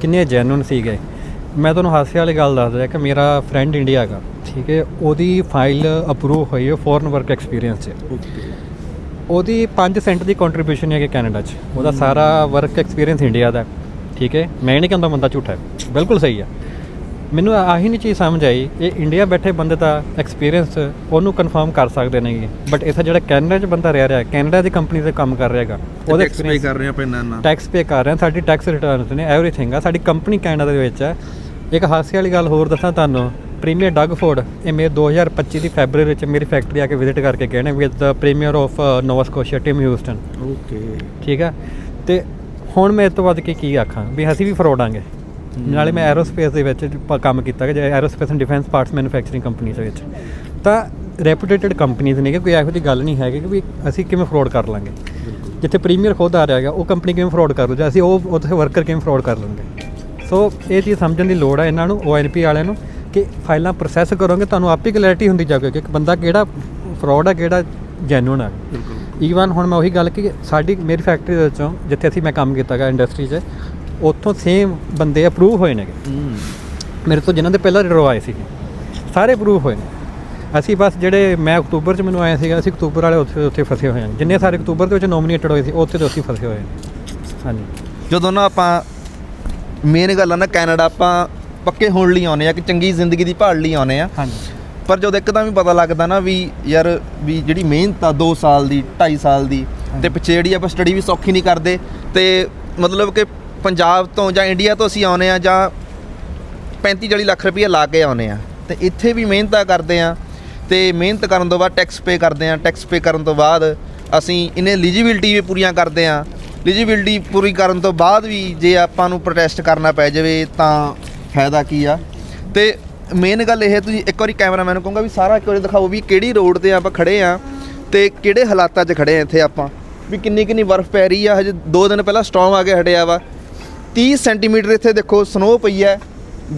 ਕਿੰਨੇ ਜੈਨੂਨ ਸੀਗੇ। ਮੈਂ ਤੁਹਾਨੂੰ ਹਾਸੇ ਵਾਲੀ ਗੱਲ ਦੱਸ ਦਿਆਂ ਕਿ ਮੇਰਾ ਫਰੈਂਡ ਇੰਡੀਆ ਹੈਗਾ, ਠੀਕ ਹੈ, ਉਹਦੀ ਫਾਈਲ ਅਪਰੂਵ ਹੋਈ ਹੈ ਫੋਰਨ ਵਰਕ ਐਕਸਪੀਰੀਅੰਸ 'ਚ। ਉਹਦੀ 5 ਸੈਂਟ ਦੀ ਕੰਟਰੀਬਿਊਸ਼ਨ ਹੈ ਕਿ ਕੈਨੇਡਾ 'ਚ। ਉਹਦਾ ਸਾਰਾ ਵਰਕ ਐਕਸਪੀਰੀਅੰਸ ਇੰਡੀਆ ਦਾ ਠੀਕ ਹੈ, ਮੈਂ ਨਹੀਂ ਕਹਿੰਦਾ ਬੰਦਾ ਝੂਠਾ ਹੈ, ਬਿਲਕੁਲ ਸਹੀ ਹੈ। ਮੈਨੂੰ ਆਹੀ ਨਹੀਂ ਚੀਜ਼ ਸਮਝ ਆਈ। ਇਹ ਇੰਡੀਆ ਬੈਠੇ ਬੰਦੇ ਦਾ ਐਕਸਪੀਰੀਅੰਸ ਉਹਨੂੰ ਕਨਫਰਮ ਕਰ ਸਕਦੇ ਨੇਗੇ ਬਟ ਇੱਥੇ ਜਿਹੜਾ ਕੈਨੇਡਾ 'ਚ ਬੰਦਾ ਰਹਿ ਰਿਹਾ ਕੈਨੇਡਾ ਦੀ ਕੰਪਨੀ ਤੇ ਕੰਮ ਕਰ ਰਿਹਾਗਾ ਉਹਦੇ ਐਕਸਪੀਰੀਅੰਸ ਕਰ ਰਹੇ ਆ ਪੈਨਾ ਨਾ ਟੈਕਸ ਪੇ ਕਰ ਰਹੇ ਹਾਂ ਸਾਡੀ ਟੈਕਸ ਰਿਟਰਨਸ ਨੇ ਐਵਰੀਥਿੰਗ ਆ। ਸਾਡੀ ਕੰਪਨੀ ਕੈਨੇਡਾ ਦੇ ਵਿੱਚ ਹੈ ਇੱਕ ਹਾਸੇ ਵਾਲੀ ਗੱਲ ਹੋਰ ਦੱਸਾਂ ਤੁਹਾਨੂੰ। ਪ੍ਰੀਮੀਅਰ ਡਗ ਫੋਰਡ ਇਹ ਮੇਰੇ 2025 ਦੀ ਫੈਬਰੂਅਰੀ ਵਿੱਚ ਮੇਰੀ ਫੈਕਟਰੀ ਆ ਕੇ ਵਿਜ਼ਿਟ ਕਰਕੇ ਗਏ ਨੇ with the premier of Nova Scotia Tim Houston okay ਠੀਕ ਆ? ਤੇ ਹੁਣ ਮੈਂ ਇਸ ਤੋਂ ਵੱਧ ਕੇ ਕੀ ਆਖਾਂ? ਵੀ ਅਸੀਂ ਵੀ ਫਰੋਡ ਆਂਗੇ। ਨਾਲੇ ਮੈਂ ਐਰੋਸਪੇਸ ਦੇ ਵਿੱਚ ਪ- ਕੰਮ ਕੀਤਾ ਕਿ aerospace and defence parts manufacturing company ਦੇ ਵਿੱਚ। ਤਾਂ ਰੈਪੂਟੇਟਡ ਕੰਪਨੀਆਂ ਨੇ ਕਿ ਕੋਈ ਇਹੋ ਜਿਹੀ ਗੱਲ ਨਹੀਂ ਹੈਗੀ ਕਿ ਵੀ ਅਸੀਂ ਕਿਵੇਂ ਫਰੋਡ ਕਰ ਲਾਂਗੇ। ਜਿੱਥੇ ਪ੍ਰੀਮੀਅਰ ਖੁਦ ਆ ਰਿਹਾ ਹੈਗਾ ਉਹ ਕੰਪਨੀ ਕਿਵੇਂ ਫਰੋਡ ਕਰ ਲੂ ਜਾਂ ਅਸੀਂ ਉਹ ਉੱਥੇ ਵਰਕਰ ਕਿਵੇਂ ਫਰੋਡ ਕਰ ਲਾਂਗੇ ਸੋ ਇਹ ਚੀਜ਼ ਸਮਝਣ ਦੀ ਲੋੜ ਹੈ ਇਹਨਾਂ ਨੂੰ ONP ਵਾਲਿਆਂ ਨੂੰ ਕਿ ਫਾਈਲਾਂ ਪ੍ਰੋਸੈਸ ਕਰੋਗੇ ਤੁਹਾਨੂੰ ਆਪੇ ਕਲੈਰਿਟੀ ਹੁੰਦੀ ਜਾਵੇਗੀ ਕਿ ਇੱਕ ਬੰਦਾ ਕਿਹੜਾ ਫਰੋਡ ਹੈ ਕਿਹੜਾ ਜੈਨੂਨ ਹੈ ਈਵਨ ਹੁਣ ਮੈਂ ਉਹੀ ਗੱਲ ਕਿ ਸਾਡੀ ਮੇਰੀ ਫੈਕਟਰੀ ਦੇ ਵਿੱਚੋਂ ਜਿੱਥੇ ਅਸੀਂ ਮੈਂ ਕੰਮ ਕੀਤਾ ਗਾ ਇੰਡਸਟਰੀ 'ਚ ਉੱਥੋਂ ਸੇਮ ਬੰਦੇ ਅਪਰੂਵ ਹੋਏ ਨੇਗੇ। ਮੇਰੇ ਤੋਂ ਜਿਨ੍ਹਾਂ ਦੇ ਪਹਿਲਾਂ ਰਿਟਰੋ ਆਏ ਸੀ ਸਾਰੇ ਅਪਰੂਵ ਹੋਏ ਨੇ। ਅਸੀਂ ਬਸ ਜਿਹੜੇ ਮੈਂ ਅਕਤੂਬਰ 'ਚ ਮੈਨੂੰ ਆਇਆ ਸੀਗਾ ਅਸੀਂ ਅਕਤੂਬਰ ਵਾਲੇ ਉੱਥੇ ਉੱਥੇ ਫਸੇ ਹੋਏ ਹਾਂ। ਜਿੰਨੇ ਸਾਰੇ ਅਕਤੂਬਰ ਦੇ ਵਿੱਚ ਨੋਮੀਨੇਟਡ ਹੋਏ ਸੀ ਉੱਥੇ ਤੇ ਅਸੀਂ ਫਸੇ ਹੋਏ ਹਾਂ ਹਾਂਜੀ। ਜਦੋਂ ਨਾ ਆਪਾਂ ਮੇਨ ਗੱਲ ਆ ਨਾ ਕੈਨੇਡਾ ਆਪਾਂ ਪੱਕੇ ਹੋਣ ਲਈ ਆਉਨੇ ਆ ਕਿ ਚੰਗੀ ਜ਼ਿੰਦਗੀ ਦੀ ਭਾਲ ਲਈ ਆਉਨੇ ਆ। ਹਾਂਜੀ। ਪਰ ਜਦੋਂ ਇੱਕਦਮ ਹੀ ਪਤਾ ਲੱਗਦਾ ਨਾ ਵੀ ਯਾਰ ਵੀ ਜਿਹੜੀ ਮਿਹਨਤ ਆ 2 ਸਾਲ ਦੀ 2.5 ਸਾਲ ਦੀ ਤੇ ਪਿੱਛੇ ਜਿਹੜੀ ਆਪਾਂ ਸਟੱਡੀ ਵੀ ਸੌਖੀ ਨਹੀਂ ਕਰਦੇ ਤੇ ਮਤਲਬ ਕਿ ਪੰਜਾਬ ਤੋਂ ਜਾਂ ਇੰਡੀਆ ਤੋਂ ਅਸੀਂ ਆਉਨੇ ਆ ਜਾਂ 35 40 ਲੱਖ ਰੁਪਏ ਲਾ ਕੇ ਆਉਨੇ ਆ ਤੇ ਇੱਥੇ ਵੀ ਮਿਹਨਤਾਂ ਕਰਦੇ ਆ ਤੇ ਮਿਹਨਤ ਕਰਨ ਤੋਂ ਬਾਅਦ ਟੈਕਸ ਪੇ ਕਰਦੇ ਆ ਟੈਕਸ ਪੇ ਕਰਨ ਤੋਂ ਬਾਅਦ ਅਸੀਂ ਇਹਨੇ ਐਲੀਜੀਬਿਲਟੀ ਵੀ ਪੂਰੀਆਂ ਕਰਦੇ ਆ ਐਲੀਜੀਬਿਲਟੀ ਪੂਰੀ ਕਰਨ ਤੋਂ ਬਾਅਦ ਵੀ ਜੇ ਆਪਾਂ ਨੂੰ ਪ੍ਰੋਟੈਸਟ ਕਰਨਾ ਪੈ ਜਾਵੇ ਤਾਂ ਫਾਇਦਾ ਕੀ ਆ। ਤੇ ਮੇਨ ਗੱਲ ਇਹ ਹੈ, ਤੁਸੀਂ ਇੱਕ ਵਾਰੀ ਕੈਮਰਾਮੈਨ ਨੂੰ ਕਹੂੰਗਾ ਵੀ ਸਾਰਾ ਇੱਕ ਵਾਰੀ ਦਿਖਾਓ ਵੀ ਕਿਹੜੀ ਰੋਡ ਤੇ ਆਪਾਂ ਖੜੇ ਆ ਤੇ ਕਿਹੜੇ ਹਾਲਾਤਾਂ 'ਚ ਖੜੇ ਆ ਇੱਥੇ ਆਪਾਂ। ਵੀ ਕਿੰਨੀ ਕਿੰਨੀ ਬਰਫ਼ ਪੈ ਰਹੀ ਆ, ਹਜੇ 2 ਦਿਨ ਪਹਿਲਾਂ ਸਟਾਰਮ ਆ ਕੇ ਹਟਿਆ ਵਾ। 30 ਸੈਂਟੀਮੀਟਰ ਇੱਥੇ ਦੇਖੋ ਸਨੋ ਪਈ ਹੈ।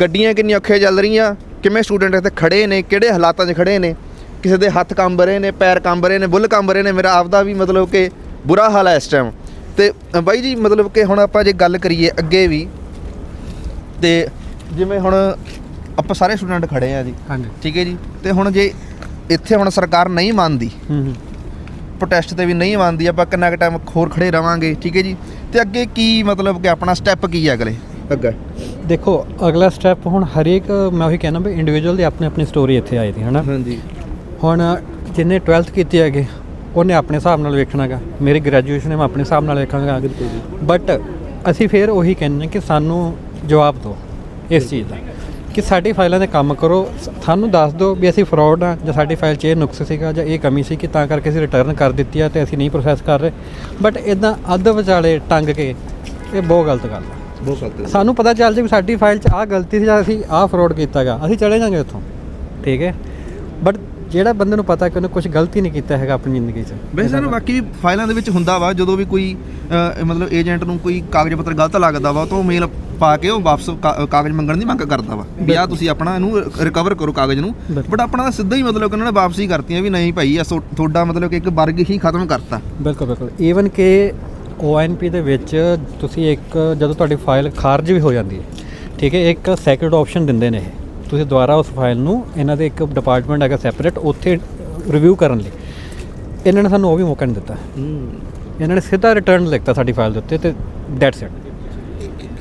ਗੱਡੀਆਂ ਕਿੰਨੀਆਂ ਔਖੀਆਂ ਚੱਲ ਰਹੀਆਂ। ਕਿਵੇਂ ਸਟੂਡੈਂਟ ਇੱਥੇ ਖੜੇ ਨੇ ਕਿਹੜੇ ਹਾਲਾਤਾਂ 'ਚ ਖੜੇ ਨੇ? ਕਿਸੇ ਦੇ ਹੱਥ ਕੰਬ ਰਹੇ ਨੇ ਪੈਰ ਕੰਬ ਰਹੇ ਨੇ ਬੁੱਲ ਕੰਬ ਰਹੇ ਨੇ ਮੇਰਾ ਆਪਦਾ ਵੀ ਮਤਲਬ ਕਿ ਬੁਰਾ ਹਾਲ ਹੈ ਇਸ ਟਾਈਮ ਤੇ ਬਾਈ ਜੀ ਮਤਲਬ ਕਿ ਹੁਣ ਆਪਾਂ ਜੇ ਗੱਲ ਕਰੀਏ ਅੱਗੇ ਵੀ ਤੇ ਜਿਵੇਂ ਹੁਣ ਆਪਾਂ ਸਾਰੇ ਸਟੂਡੈਂਟ ਖੜੇ ਆ ਜੀ। ਹਾਂਜੀ। ਠੀਕ ਹੈ ਜੀ? ਤੇ ਹੁਣ ਜੇ ਇੱਥੇ ਹੁਣ ਸਰਕਾਰ ਨਹੀਂ ਮੰਨਦੀ ਹੂੰ ਹੂੰ। ਪ੍ਰੋਟੈਸਟ ਤੇ ਵੀ ਨਹੀਂ ਮੰਨਦੀ ਆਪਾਂ ਕਿੰਨਾ ਕੁ ਟਾਈਮ ਹੋਰ ਖੜੇ ਰਵਾਂਗੇ। ਠੀਕ ਹੈ ਜੀ? ਤੇ ਅੱਗੇ ਕੀ ਮਤਲਬ ਕਿ ਆਪਣਾ ਸਟੈਪ ਕੀ ਹੈ ਅਗਲੇ? ਅੱਗੇ। ਦੇਖੋ ਅਗਲਾ ਸਟੈਪ ਹੁਣ ਹਰੇਕ ਮੈਂ ਉਹੀ ਕਹਿਣਾ ਵੀ ਇੰਡੀਵਿਜੂਅਲ ਦੀ ਆਪਣੀ ਆਪਣੀ ਸਟੋਰੀ ਇੱਥੇ ਆਈ ਦੀ ਹਨਾ? ਹਾਂਜੀ। ਹੁਣ ਜਿਹਨੇ 12th ਕੀਤੀ ਹੈਗੇ ਉਹਨੇ ਆਪਣੇ ਹਿਸਾਬ ਨਾਲ ਵੇਖਣਾਗਾ। ਮੇਰੀ ਗ੍ਰੈਜੂਏਸ਼ਨ ਹੈ ਮੈਂ ਆਪਣੇ ਹਿਸਾਬ ਨਾਲ ਵੇਖਾਂਗਾ। ਬਟ ਅਸੀਂ ਫਿਰ ਉਹੀ ਕਹਿੰਦੇ ਕਿ ਸਾਨੂੰ ਜਵਾਬ ਦਿਓ ਇਸ ਚੀਜ਼ ਦਾ। ਕਿ ਸਾਡੀ ਫਾਈਲਾਂ ਦੇ ਕੰਮ ਕਰੋ। ਸਾਨੂੰ ਦੱਸ ਦਿਓ ਵੀ ਅਸੀਂ ਫਰਾਡ ਆ ਜਾਂ ਸਾਡੀ ਫਾਈਲ 'ਚ ਇਹ ਨੁਕਸ ਸੀਗਾ ਜਾਂ ਇਹ ਕਮੀ ਸੀ ਕਿ ਤਾਂ ਕਰਕੇ ਅਸੀਂ ਰਿਟਰਨ ਕਰ ਦਿੱਤੀ ਆ ਤੇ ਅਸੀਂ ਨਹੀਂ ਪ੍ਰੋਸੈਸ ਕਰ ਰਹੇ। ਬਟ ਇਦਾਂ ਅੱਧ ਵਿਚਾਲੇ ਟੰਗ ਕੇ ਇਹ ਬਹੁਤ ਗਲਤ ਗੱਲ ਹੈ ਬਹੁਤ ਸਕਦੇ ਸਾਨੂੰ ਪਤਾ ਚੱਲ ਜੇ ਵੀ ਸਾਡੀ ਫਾਈਲ 'ਚ ਆਹ ਗਲਤੀ ਸੀ ਜਾਂ ਅਸੀਂ ਆਹ ਫਰਾਡ ਕੀਤਾਗਾ ਅਸੀਂ ਚਲੇ ਜਾਾਂਗੇ ਉੱਥੋਂ। ਠੀਕ ਹੈ? ਜਿਹੜਾ ਬੰਦੇ ਨੂੰ ਪਤਾ ਕਿ ਉਹਨੇ ਕੁਝ ਗਲਤੀ ਨਹੀਂ ਕੀਤਾ ਹੈਗਾ ਆਪਣੀ ਜ਼ਿੰਦਗੀ 'ਚ। ਵੈਸੇ ਨਾ ਬਾਕੀ ਫਾਈਲਾਂ ਦੇ ਵਿੱਚ ਹੁੰਦਾ ਵਾ ਜਦੋਂ ਵੀ ਕੋਈ ਮਤਲਬ ਏਜੰਟ ਨੂੰ ਕੋਈ ਕਾਗਜ਼ ਪੱਤਰ ਗਲਤ ਲੱਗਦਾ ਵਾ ਤਾਂ ਉਹ ਮੇਲ ਪਾ ਕੇ ਉਹ ਵਾਪਸ ਕਾਗਜ਼ ਮੰਗਣ ਦੀ ਮੰਗ ਕਰਦਾ ਵਾ ਵੀ ਆ ਤੁਸੀਂ ਆਪਣਾ ਇਹਨੂੰ ਰਿਕਵਰ ਕਰੋ ਕਾਗਜ਼ ਨੂੰ। ਬਟ ਆਪਣਾ ਸਿੱਧਾ ਹੀ ਮਤਲਬ ਕਿ ਉਹਨਾਂ ਨੇ ਵਾਪਸੀ ਕਰਤੀਆਂ ਵੀ ਨਹੀਂ ਭਾਈ ਤੁਹਾਡਾ ਮਤਲਬ ਕਿ ਇੱਕ ਵਰਗ ਹੀ ਖਤਮ ਕਰਤਾ। ਬਿਲਕੁਲ ਬਿਲਕੁਲ। ਈਵਨ ਕਿ ONP ਦੇ ਵਿੱਚ ਤੁਸੀਂ ਇੱਕ ਜਦੋਂ ਤੁਹਾਡੀ ਫਾਈਲ ਖਾਰਜ ਵੀ ਹੋ ਜਾਂਦੀ ਹੈ ਠੀਕ ਹੈ ਇੱਕ ਸੈਕਰਡ ਆਪਸ਼ਨ ਦਿੰਦੇ ਨੇ ਇਹ। ਤੁਸੀਂ ਦੁਬਾਰਾ ਉਸ ਫਾਈਲ ਨੂੰ ਇਹਨਾਂ ਦੇ ਇੱਕ ਡਿਪਾਰਟਮੈਂਟ ਹੈਗਾ ਸੈਪਰੇਟ ਉੱਥੇ ਰਿਵਿਊ ਕਰਨ ਲਈ। ਇਹਨਾਂ ਨੇ ਸਾਨੂੰ ਉਹ ਵੀ ਮੌਕਾ ਨਹੀਂ ਦਿੱਤਾ। ਇਹਨਾਂ ਨੇ ਸਿੱਧਾ ਰਿਟਰਨ ਲਿਖਤਾ ਸਾਡੀ ਫਾਈਲ ਦੇ ਉੱਤੇ ਤੇ ਦੈਟਸ ਇਟ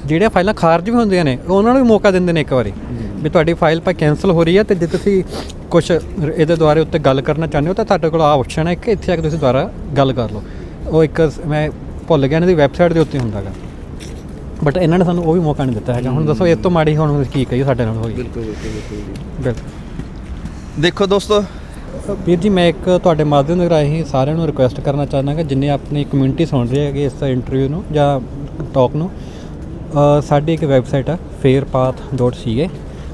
ਜਿਹੜੀਆਂ ਫਾਈਲਾਂ ਖਾਰਜ ਵੀ ਹੁੰਦੀਆਂ ਨੇ ਉਹਨਾਂ ਨੂੰ ਵੀ ਮੌਕਾ ਦਿੰਦੇ ਨੇ ਇੱਕ ਵਾਰੀ। ਵੀ ਤੁਹਾਡੀ ਫਾਈਲ ਪਾ ਕੈਨਸਲ ਹੋ ਰਹੀ ਹੈ ਤੇ ਜੇ ਤੁਸੀਂ ਕੁਝ ਇਹਦੇ ਦੁਆਰੇ ਉੱਤੇ ਗੱਲ ਕਰਨਾ ਚਾਹੁੰਦੇ ਹੋ ਤਾਂ ਤੁਹਾਡੇ ਕੋਲ ਆ ਆਪਸ਼ਨ ਹੈ ਕਿ ਇੱਥੇ ਆ ਕੇ ਤੁਸੀਂ ਦੁਬਾਰਾ ਗੱਲ ਕਰ ਲਓ। ਉਹ ਇੱਕ ਮੈਂ ਭੁੱਲ ਗਿਆ ਇਹਨਾਂ ਦੀ ਵੈਬਸਾਈਟ ਦੇ ਉੱਤੇ ਹੁੰਦਾਗਾ ਬਟ ਇਹਨਾਂ ਨੇ ਸਾਨੂੰ ਉਹ ਵੀ ਮੌਕਾ ਨਹੀਂ ਦਿੱਤਾ ਹੈਗਾ। ਹੁਣ ਦੱਸੋ ਇਸ ਤੋਂ ਮਾੜੀ ਹੁਣ ਕੀ ਕਹੀਏ ਸਾਡੇ ਨਾਲ ਹੋਈ। ਬਿਲਕੁਲ ਬਿਲਕੁਲ ਬਿਲਕੁਲ ਦੇਖੋ ਦੋਸਤੋ। ਵੀਰ ਜੀ ਮੈਂ ਇੱਕ ਤੁਹਾਡੇ ਮਾਧਿਅਮ ਦੇ ਰਾਹੀਂ ਸਾਰਿਆਂ ਨੂੰ ਰਿਕੁਐਸਟ ਕਰਨਾ ਚਾਹੁੰਦਾ ਕਿ ਜਿੰਨੇ ਆਪਣੀ ਕਮਿਊਨਿਟੀ ਸੁਣ ਰਹੇ ਹੈਗੇ ਇਸ ਇੰਟਰਵਿਊ ਨੂੰ ਜਾਂ ਟਾਕ ਨੂੰ। ਸਾਡੀ ਇੱਕ ਵੈਬਸਾਈਟ ਆ fairpath.ca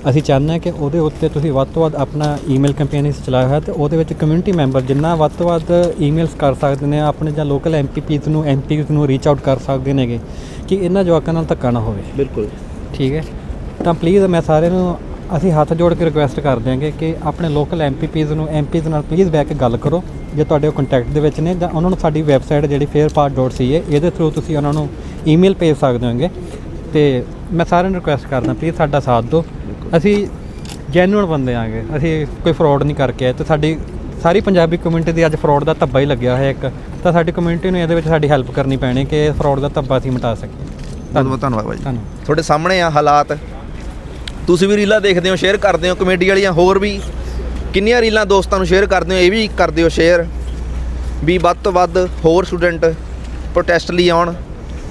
ਅਸੀਂ ਚਾਹੁੰਦੇ ਹਾਂ ਕਿ ਉਹਦੇ ਉੱਤੇ ਤੁਸੀਂ ਵੱਧ ਤੋਂ ਵੱਧ ਆਪਣਾ ਈਮੇਲ ਕੈਂਪੇਨ ਇਸ ਚਲਾਇਆ ਹੋਇਆ ਤੇ ਉਹਦੇ ਵਿੱਚ ਕਮਿਊਨਿਟੀ ਮੈਂਬਰ ਜਿੰਨਾ ਵੱਧ ਤੋਂ ਵੱਧ ਈਮੇਲਸ ਕਰ ਸਕਦੇ ਨੇ ਆਪਣੇ ਜਾਂ ਲੋਕਲ ਐਮਪੀਪੀਜ਼ ਨੂੰ ਐਮਪੀਜ਼ ਨੂੰ ਰੀਚ ਆਊਟ ਕਰ ਸਕਦੇ ਨੇਗੇ ਕਿ ਇਹਨਾਂ ਜਵਾਕਾਂ ਨਾਲ ਧੱਕਾ ਨਾ ਹੋਵੇ। ਬਿਲਕੁਲ। ਠੀਕ ਹੈ ਤਾਂ ਪਲੀਜ਼ ਮੈਂ ਸਾਰਿਆਂ ਨੂੰ ਅਸੀਂ ਹੱਥ ਜੋੜ ਕੇ ਰਿਕੁਐਸਟ ਕਰਦੇ ਹਾਂਗੇ ਕਿ ਆਪਣੇ ਲੋਕਲ ਐਮਪੀਪੀਜ਼ ਨੂੰ ਐਮਪੀਜ਼ ਨਾਲ ਪਲੀਜ਼ ਬੈਕ ਕੇ ਗੱਲ ਕਰੋ ਜੇ ਤੁਹਾਡੇ ਉਹ ਕੰਟੈਕਟ ਦੇ ਵਿੱਚ ਨੇ ਜਾਂ ਉਹਨਾਂ ਨੂੰ ਸਾਡੀ ਵੈਬਸਾਈਟ ਜਿਹੜੀ fairpart.ca ਇਹਦੇ ਥਰੂ ਤੁਸੀਂ ਉਹਨਾਂ ਨੂੰ ਈਮੇਲ ਭੇਜ ਸਕਦੇ ਹੋਗੇ। ਤੇ ਮੈਂ ਸਾਰਿਆਂ ਨੂੰ ਰਿਕੁਐਸਟ ਕਰਦਾ ਪਲੀਜ਼ ਸਾਡਾ ਸਾਥ ਦਿਓ। ਅਸੀਂ ਜੈਨੂਇਨ ਬੰਦੇ ਆਂਗੇ। ਅਸੀਂ ਕੋਈ ਫਰਾਡ ਨਹੀਂ ਕਰਕੇ ਆਏ। ਤੇ ਸਾਡੀ ਸਾਰੀ ਪੰਜਾਬੀ ਕਮਿਊਨਿਟੀ ਦੀ ਅੱਜ ਫਰਾਡ ਦਾ ਧੱਬਾ ਹੀ ਲੱਗਿਆ ਹੋਇਆ ਇੱਕ। ਤਾਂ ਸਾਡੀ ਕਮਿਊਨਿਟੀ ਨੂੰ ਇਹਦੇ ਵਿੱਚ ਸਾਡੀ ਹੈਲਪ ਕਰਨੀ ਪੈਣੀ ਕਿ ਫਰਾਡ ਦਾ ਧੱਬਾ ਅਸੀਂ ਮਿਟਾ ਸਕੀਏ। ਧੰਨਵਾਦ ਧੰਨਵਾਦ ਬਾਈ ਧੰਨਵਾਦ। ਤੁਹਾਡੇ ਸਾਹਮਣੇ ਆ ਹਾਲਾਤ। ਤੁਸੀਂ ਵੀ ਰੀਲਾਂ ਦੇਖਦੇ ਹੋ ਸ਼ੇਅਰ ਕਰਦੇ ਹੋ ਕਮੇਡੀ ਵਾਲੀਆਂ ਹੋਰ ਵੀ। ਕਿੰਨੀਆਂ ਰੀਲਾਂ ਦੋਸਤਾਂ ਨੂੰ ਸ਼ੇਅਰ ਕਰਦੇ ਹੋ ਇਹ ਵੀ ਕਰਦੇ ਹੋ ਸ਼ੇਅਰ ਵੀ ਵੱਧ ਤੋਂ ਵੱਧ ਹੋਰ ਸਟੂਡੈਂਟ ਪ੍ਰੋਟੈਸਟ ਲਈ ਆਉਣ।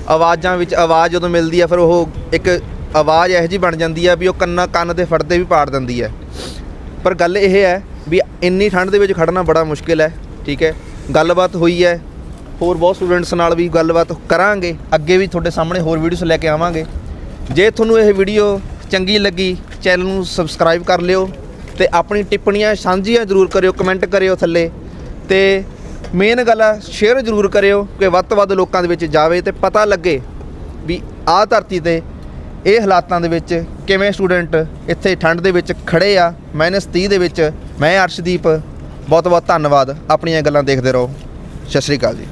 ਆਵਾਜ਼ਾਂ ਵਿੱਚ ਆਵਾਜ਼ ਜਦੋਂ ਮਿਲਦੀ ਆ ਫਿਰ ਉਹ ਇੱਕ ਆਵਾਜ਼ ਇਹੋ ਜਿਹੀ ਬਣ ਜਾਂਦੀ ਹੈ ਵੀ ਉਹ ਕੰਨਾਂ ਕੰਨ ਦੇ ਫੜਦੇ ਵੀ ਪਾੜ ਦਿੰਦੀ ਹੈ ਪਰ ਗੱਲ ਇਹ ਹੈ ਵੀ ਇੰਨੀ ਠੰਡ ਦੇ ਵਿੱਚ ਖੜਨਾ ਬੜਾ ਮੁਸ਼ਕਿਲ ਹੈ, ਠੀਕ ਹੈ। ਗੱਲਬਾਤ ਹੋਈ ਹੈ, ਹੋਰ ਬਹੁਤ ਸਟੂਡੈਂਟਸ ਨਾਲ ਵੀ ਗੱਲਬਾਤ ਕਰਾਂਗੇ, ਅੱਗੇ ਵੀ ਤੁਹਾਡੇ ਸਾਹਮਣੇ ਹੋਰ ਵੀਡੀਓਸ ਲੈ ਕੇ ਆਵਾਂਗੇ। ਜੇ ਤੁਹਾਨੂੰ ਇਹ ਵੀਡੀਓ ਚੰਗੀ ਲੱਗੀ ਚੈਨਲ ਨੂੰ ਸਬਸਕ੍ਰਾਈਬ ਕਰ ਲਿਓ ਤੇ ਆਪਣੀ ਟਿੱਪਣੀਆਂ ਸਾਂਝੀਆਂ ਜ਼ਰੂਰ ਕਰਿਓ ਕਮੈਂਟ ਕਰਿਓ ਥੱਲੇ ਤੇ ਮੇਨ ਗੱਲ ਆ ਸ਼ੇਅਰ ਜ਼ਰੂਰ ਕਰਿਓ ਕਿ ਵੱਧ ਤੋਂ ਵੱਧ ਲੋਕਾਂ ਦੇ ਵਿੱਚ ਜਾਵੇ ਤੇ ਪਤਾ ਲੱਗੇ ਵੀ ਆਹ ਧਰਤੀ ਤੇ ਇਹ ਹਾਲਾਤਾਂ ਦੇ ਵਿੱਚ ਕਿਵੇਂ ਸਟੂਡੈਂਟ ਇੱਥੇ ਠੰਡ ਦੇ ਵਿੱਚ ਖੜੇ ਆ? ਮਾਈਨਸ 30 ਦੇ ਵਿੱਚ। ਮੈਂ ਅਰਸ਼ਦੀਪ। ਬਹੁਤ ਬਹੁਤ ਧੰਨਵਾਦ। ਆਪਣੀਆਂ ਗੱਲਾਂ ਦੇਖਦੇ ਰਹੋ। ਸਤਿ ਸ਼੍ਰੀ ਅਕਾਲ ਜੀ।